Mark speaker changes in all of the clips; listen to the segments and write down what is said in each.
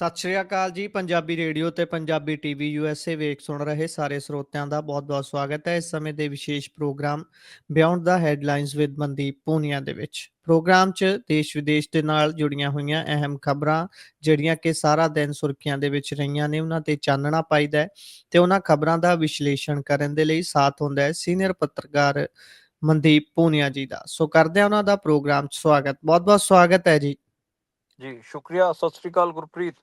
Speaker 1: ਸਤਿ ਸ਼੍ਰੀ ਅਕਾਲ ਜੀ, ਪੰਜਾਬੀ ਰੇਡੀਓ ਤੇ ਪੰਜਾਬੀ ਟੀਵੀ ਯੂਐਸਏ ਵੇਖ ਸੁਣ ਰਹੇ ਸਾਰੇ ਸਰੋਤਿਆਂ ਦਾ ਬਹੁਤ-ਬਹੁਤ ਸਵਾਗਤ ਹੈ। ਇਸ ਸਮੇਂ ਦੇ ਵਿਸ਼ੇਸ਼ ਪ੍ਰੋਗਰਾਮ ਬਿਯੋਂਡ ਦਾ ਹੈਡਲਾਈਨਸ ਵਿਦ ਮਨਦੀਪ ਪੂਨੀਆ ਦੇ ਵਿੱਚ। ਪ੍ਰੋਗਰਾਮ 'ਚ ਦੇਸ਼ ਵਿਦੇਸ਼ ਦੇ ਨਾਲ ਜੁੜੀਆਂ ਹੋਈਆਂ ਅਹਿਮ ਖਬਰਾਂ ਜਿਹੜੀਆਂ ਕਿ ਸਾਰਾ ਦਿਨ ਸੁਰਖੀਆਂ ਦੇ ਵਿੱਚ ਰਹੀਆਂ ਨੇ, ਉਹਨਾਂ ਤੇ ਚਾਨਣਾ ਪਾਈਦਾ ਹੈ ਤੇ ਉਹਨਾਂ ਖਬਰਾਂ ਦਾ ਵਿਸ਼ਲੇਸ਼ਣ ਕਰਨ ਦੇ ਲਈ ਸਾਥ ਹੁੰਦਾ ਹੈ ਸੀਨੀਅਰ ਪੱਤਰਕਾਰ ਮਨਦੀਪ ਪੂਨੀਆ ਜੀ ਦਾ। ਸੋ ਕਰਦੇ ਹਾਂ ਉਹਨਾਂ ਦਾ ਪ੍ਰੋਗਰਾਮ 'ਚ ਸਵਾਗਤ। ਬਹੁਤ-ਬਹੁਤ ਸਵਾਗਤ ਹੈ ਜੀ।
Speaker 2: ਜੀ, ਸ਼ੁਕਰੀਆ। ਸਤਿ ਸ੍ਰੀ ਅਕਾਲ ਗੁਰਪ੍ਰੀਤ।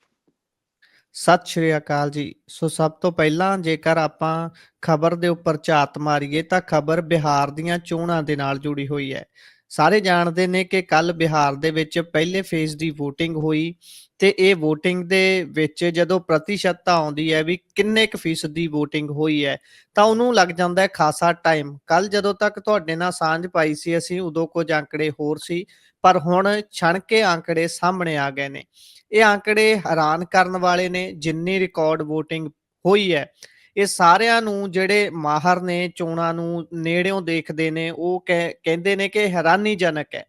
Speaker 1: ਸਤਿ ਸ਼੍ਰੀ ਅਕਾਲ ਜੀ। ਸੋ ਸਭ ਤੋਂ ਪਹਿਲਾਂ ਜੇਕਰ ਆਪਾਂ ਖਬਰ ਦੇ ਉੱਪਰ ਝਾਤ ਮਾਰੀਏ ਤਾਂ ਖਬਰ ਬਿਹਾਰ ਦੀਆਂ ਚੋਣਾਂ ਦੇ ਨਾਲ ਜੁੜੀ ਹੋਈ ਹੈ। ਸਾਰੇ ਜਾਣਦੇ ਨੇ ਕਿ ਕੱਲ ਬਿਹਾਰ ਦੇ ਵਿੱਚ ਪਹਿਲੇ ਫੇਜ਼ ਦੀ VOTING ਹੋਈ ਤੇ ਇਹ VOTING ਦੇ ਵਿੱਚ ਜਦੋਂ ਪ੍ਰਤੀਸ਼ਤਤਾ ਆਉਂਦੀ ਹੈ ਵੀ ਕਿੰਨੇ ਕੁ ਫੀਸਦ ਦੀ VOTING ਹੋਈ ਹੈ ਤਾਂ ਉਹਨੂੰ ਲੱਗ ਜਾਂਦਾ ਹੈ ਖਾਸਾ ਟਾਈਮ। ਕੱਲ ਜਦੋਂ ਤੱਕ ਤੁਹਾਡੇ ਨਾਲ ਸਾਂਝ ਪਾਈ ਸੀ, ਅਸੀਂ ਉਦੋਂ ਕੁਝ ਅੰਕੜੇ ਹੋਰ ਸੀ ਪਰ ਹੁਣ ਛਣ ਕੇ ਅੰਕੜੇ ਸਾਹਮਣੇ ਆ ਗਏ ਨੇ। ਇਹ ਅੰਕੜੇ ਹੈਰਾਨ ਕਰਨ ਵਾਲੇ ਨੇ ਜਿੰਨੀ ਰਿਕਾਰਡ VOTING ਹੋਈ ਹੈ ਇਹ ਸਾਰਿਆਂ ਨੂੰ ਜਿਹੜੇ ਮਾਹਰ ਨੇ ਚੋਣਾਂ ਨੂੰ ਨੇੜਿਓਂ ਦੇਖਦੇ ਨੇ ਉਹ ਕਹਿ- ਕਹਿੰਦੇ ਨੇ ਕਿ ਹੈਰਾਨੀਜਨਕ ਹੈ।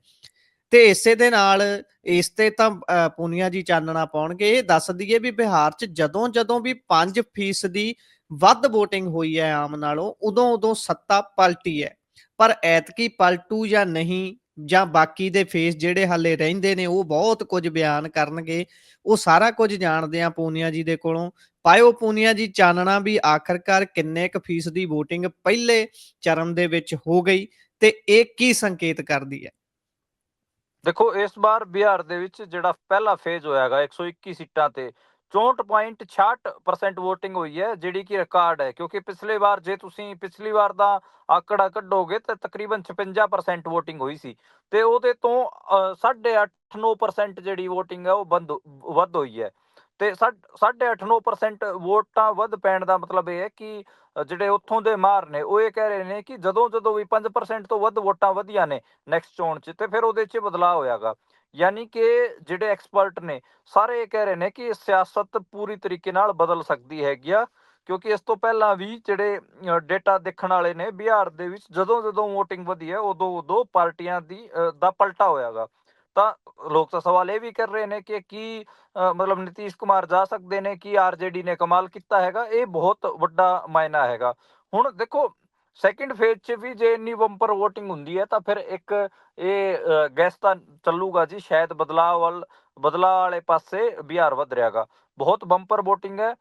Speaker 1: ਤੇ ਇਸੇ ਦੇ ਨਾਲ ਇਸ ਤੇ ਤਾਂ ਅ, ਪੂਨੀਆ ਜੀ ਚਾਨਣਾ ਪਾਉਣਗੇ। ਇਹ ਦੱਸ ਦਈਏ ਵੀ ਬਿਹਾਰ 'ਚ ਜਦੋਂ ਜਦੋਂ ਵੀ 5% ਦੀ ਵੱਧ VOTING ਹੋਈ ਹੈ ਆਮ ਨਾਲੋਂ ਉਦੋਂ ਉਦੋਂ ਸੱਤਾ ਪਲਟੀ ਹੈ। ਪਰ ਐਤਕੀ ਪਲਟੂ ਜਾਂ ਨਹੀਂ ਜਾਂ ਬਾਕੀ ਦੇ ਫੇਸ ਜਿਹੜੇ ਹਾਲੇ ਰਹਿੰਦੇ ਨੇ, ਉਹ ਬਹੁਤ ਕੁਝ ਬਿਆਨ ਕਰਨਗੇ। ਉਹ ਸਾਰਾ ਕੁਝ ਜਾਣਦੇ ਆ ਪੂਨੀਆ ਜੀ ਦੇ ਕੋਲੋਂ। ਪਾਇਓ ਪੂਨੀਆ ਜੀ, ਚਾਨਣਾ ਵੀ ਆਖਰਕਾਰ ਕਿੰਨੇ ਕੁ ਫੀਸਦੀ VOTING ਪਹਿਲੇ ਚਰਨ ਦੇ ਵਿੱਚ ਹੋ ਗਈ ਤੇ ਇਹ ਕੀ ਸੰਕੇਤ ਕਰਦੀ ਹੈ?
Speaker 2: ਦੇਖੋ, ਇਸ ਵਾਰ ਬਿਹਾਰ ਦੇ ਵਿੱਚ ਜਿਹੜਾ ਪਹਿਲਾ ਫੇਜ਼ ਹੋਇਆਗਾ 121 ਸੀਟਾਂ ਤੇ 64.66% VOTING ਹੋਈ ਹੈ, ਜਿਹੜੀ ਕਿ ਰਿਕਾਰਡ ਹੈ, ਕਿਉਂਕਿ ਪਿਛਲੇ ਵਾਰ ਜੇ ਤੁਸੀਂ ਪਿਛਲੀ ਵਾਰ ਦਾ ਆંકੜਾ ਕੱਢੋਗੇ ਤਾਂ ਤਕਰੀਬਨ 56% VOTING ਹੋਈ ਸੀ ਤੇ ਉਹਦੇ ਤੋਂ 8.5-9% ਜਿਹੜੀ VOTING ਹੈ ਉਹ ਬੰਦ ਵੱਧ ਹੋਈ ਹੈ ਤੇ 8.5-9% ਵੋਟਾਂ ਵੱਧ ਪੈਣ ਦਾ ਮਤਲਬ ਇਹ ਹੈ ਕਿ ਜਿਹੜੇ ਉੱਥੋਂ ਦੇ ਮਾਰ ਨੇ, ਉਹ ਇਹ ਕਹਿ ਰਹੇ ਨੇ ਕਿ ਜਦੋਂ ਜਦੋਂ ਵੀ 5% ਤੋਂ ਵੱਧ ਵੋਟਾਂ ਵਧੀਆਂ ਨੇ ਨੈਕਸਟ ਚੋਣ 'ਚ ਤੇ ਫਿਰ ਉਹਦੇ 'ਚ ਬਦਲਾਅ ਹੋਇਆਗਾ। ਯਾਨੀ ਕਿ ਜਿਹੜੇ ਐਕਸਪਰਟ ਨੇ, ਸਾਰੇ ਇਹ ਕਹਿ ਰਹੇ ਨੇ ਕਿ ਸਿਆਸਤ ਪੂਰੀ ਤਰੀਕੇ ਨਾਲ ਬਦਲ ਸਕਦੀ ਹੈਗੀ ਆ, ਕਿਉਂਕਿ ਇਸ ਤੋਂ ਪਹਿਲਾਂ ਵੀ ਜਿਹੜੇ ਡੇਟਾ ਦੇਖਣ ਵਾਲੇ ਨੇ ਬਿਹਾਰ ਦੇ ਵਿੱਚ ਜਦੋਂ ਜਦੋਂ VOTING ਵਧੀ ਹੈ, ਉਦੋਂ ਉਦੋਂ ਪਾਰਟੀਆਂ ਦੀ ਦਾ ਪਲਟਾ ਹੋਇਆਗਾ ਤਾਂ ਲੋਕ ਤਾਂ ਸਵਾਲ ਇਹ ਵੀ ਕਰ ਰਹੇ ਨੇ ਕਿ ਕੀ ਮਤਲਬ ਨਿਤੀਸ਼ ਕੁਮਾਰ ਜਾ ਸਕਦੇ ਨੇ, ਕੀ ਆਰਜੇਡੀ ਨੇ ਕਮਾਲ ਕੀਤਾ ਹੈਗਾ, ਇਹ ਬਹੁਤ ਵੱਡਾ ਮਾਇਨਾ ਹੈਗਾ। ਹੁਣ ਦੇਖੋ ਸੈਕਿੰਡ ਫੇਜ਼ 'ਚ ਵੀ ਜੇ ਇੰਨੀ ਬੰਪਰ VOTING ਹੁੰਦੀ ਹੈ, ਤਾਂ ਫਿਰ ਇੱਕ ਇਹ ਗੈਸ ਤਾਂ ਚੱਲੂਗਾ ਜੀ, ਸ਼ਾਇਦ ਬਦਲਾਅ ਵੱਲ, ਬਦਲਾਅ ਵਾਲੇ ਪਾਸੇ ਬਿਹਾਰ ਵਧ ਰਿਹਾਗਾ। ਬਹੁਤ ਬੰਪਰ VOTING ਹੈ।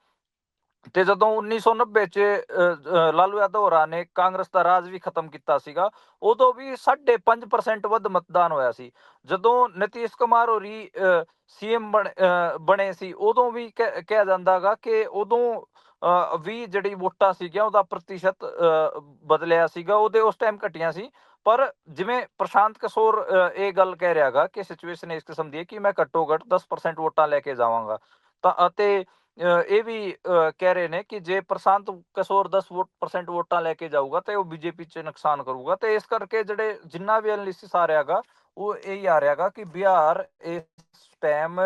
Speaker 2: ਤੇ ਜਦੋਂ 1990 ਚ ਲਾਲੂ ਯਾਦਵ ਹੋਰਾਂ ਨੇ ਕਾਂਗਰਸ ਦਾ ਰਾਜ ਵੀ ਖਤਮ ਕੀਤਾ ਸੀਗਾ, ਉਦੋਂ ਵੀ 5.5% ਵੱਧ ਮਤਦਾਨ ਹੋਇਆ ਸੀ। ਜਦੋਂ ਨਤੀਸ਼ ਕੁਮਾਰ ਹੋਰੀ ਸੀਐਮ ਬਣੇ ਸੀ, ਉਦੋਂ ਵੀ ਕਹਿ- ਕਿਹਾ ਜਾਂਦਾਗਾ ਕਿ ਉਦੋਂ ਵੀ ਜਿਹੜੀ ਵੋਟਾਂ ਸੀਗੀਆਂ, ਉਹਦਾ ਪ੍ਰਤੀਸ਼ਤ ਬਦਲਿਆ ਸੀਗਾ, ਉਹਦੇ ਉਸ ਟਾਈਮ ਘਟੀਆਂ ਸੀ। ਪਰ ਜਿਵੇਂ ਪ੍ਰਸ਼ਾਂਤ ਕਿਸ਼ੋਰ ਇਹ ਗੱਲ ਕਹਿ ਰਿਹਾਗਾ ਕਿ ਸਿਚੁਏਸ਼ਨ ਇਸ ਕਿਸਮ ਦੀ ਹੈ ਕਿ ਮੈਂ ਘੱਟੋ ਘੱਟ 10% ਵੋਟਾਂ ਲੈ ਕੇ ਜਾਵਾਂਗਾ। ਤਾਂ ਅਤੇ ਇਹ ਵੀ ਕਹਿ ਰਹੇ ਨੇ ਕਿ ਜੇ ਪ੍ਰਸ਼ਾਂਤ ਕਿਸ਼ੋਰ 10% ਵੋਟਾਂ ਲੈ ਕੇ ਜਾਊਗਾ ਤੇ ਉਹ ਬੀਜੇਪੀ 'ਚ ਨੁਕਸਾਨ ਕਰੂਗਾ। ਤੇ ਇਸ ਕਰਕੇ ਜਿਹੜੇ ਜਿੰਨਾ ਵੀ ਐਨਾਲਿਸਿਸ ਆ ਰਿਹਾਗਾ, ਉਹ ਇਹ ਹੀ ਆ ਰਿਹਾਗਾ ਕਿ ਬਿਹਾਰ ਇਸ ਟਾਈਮ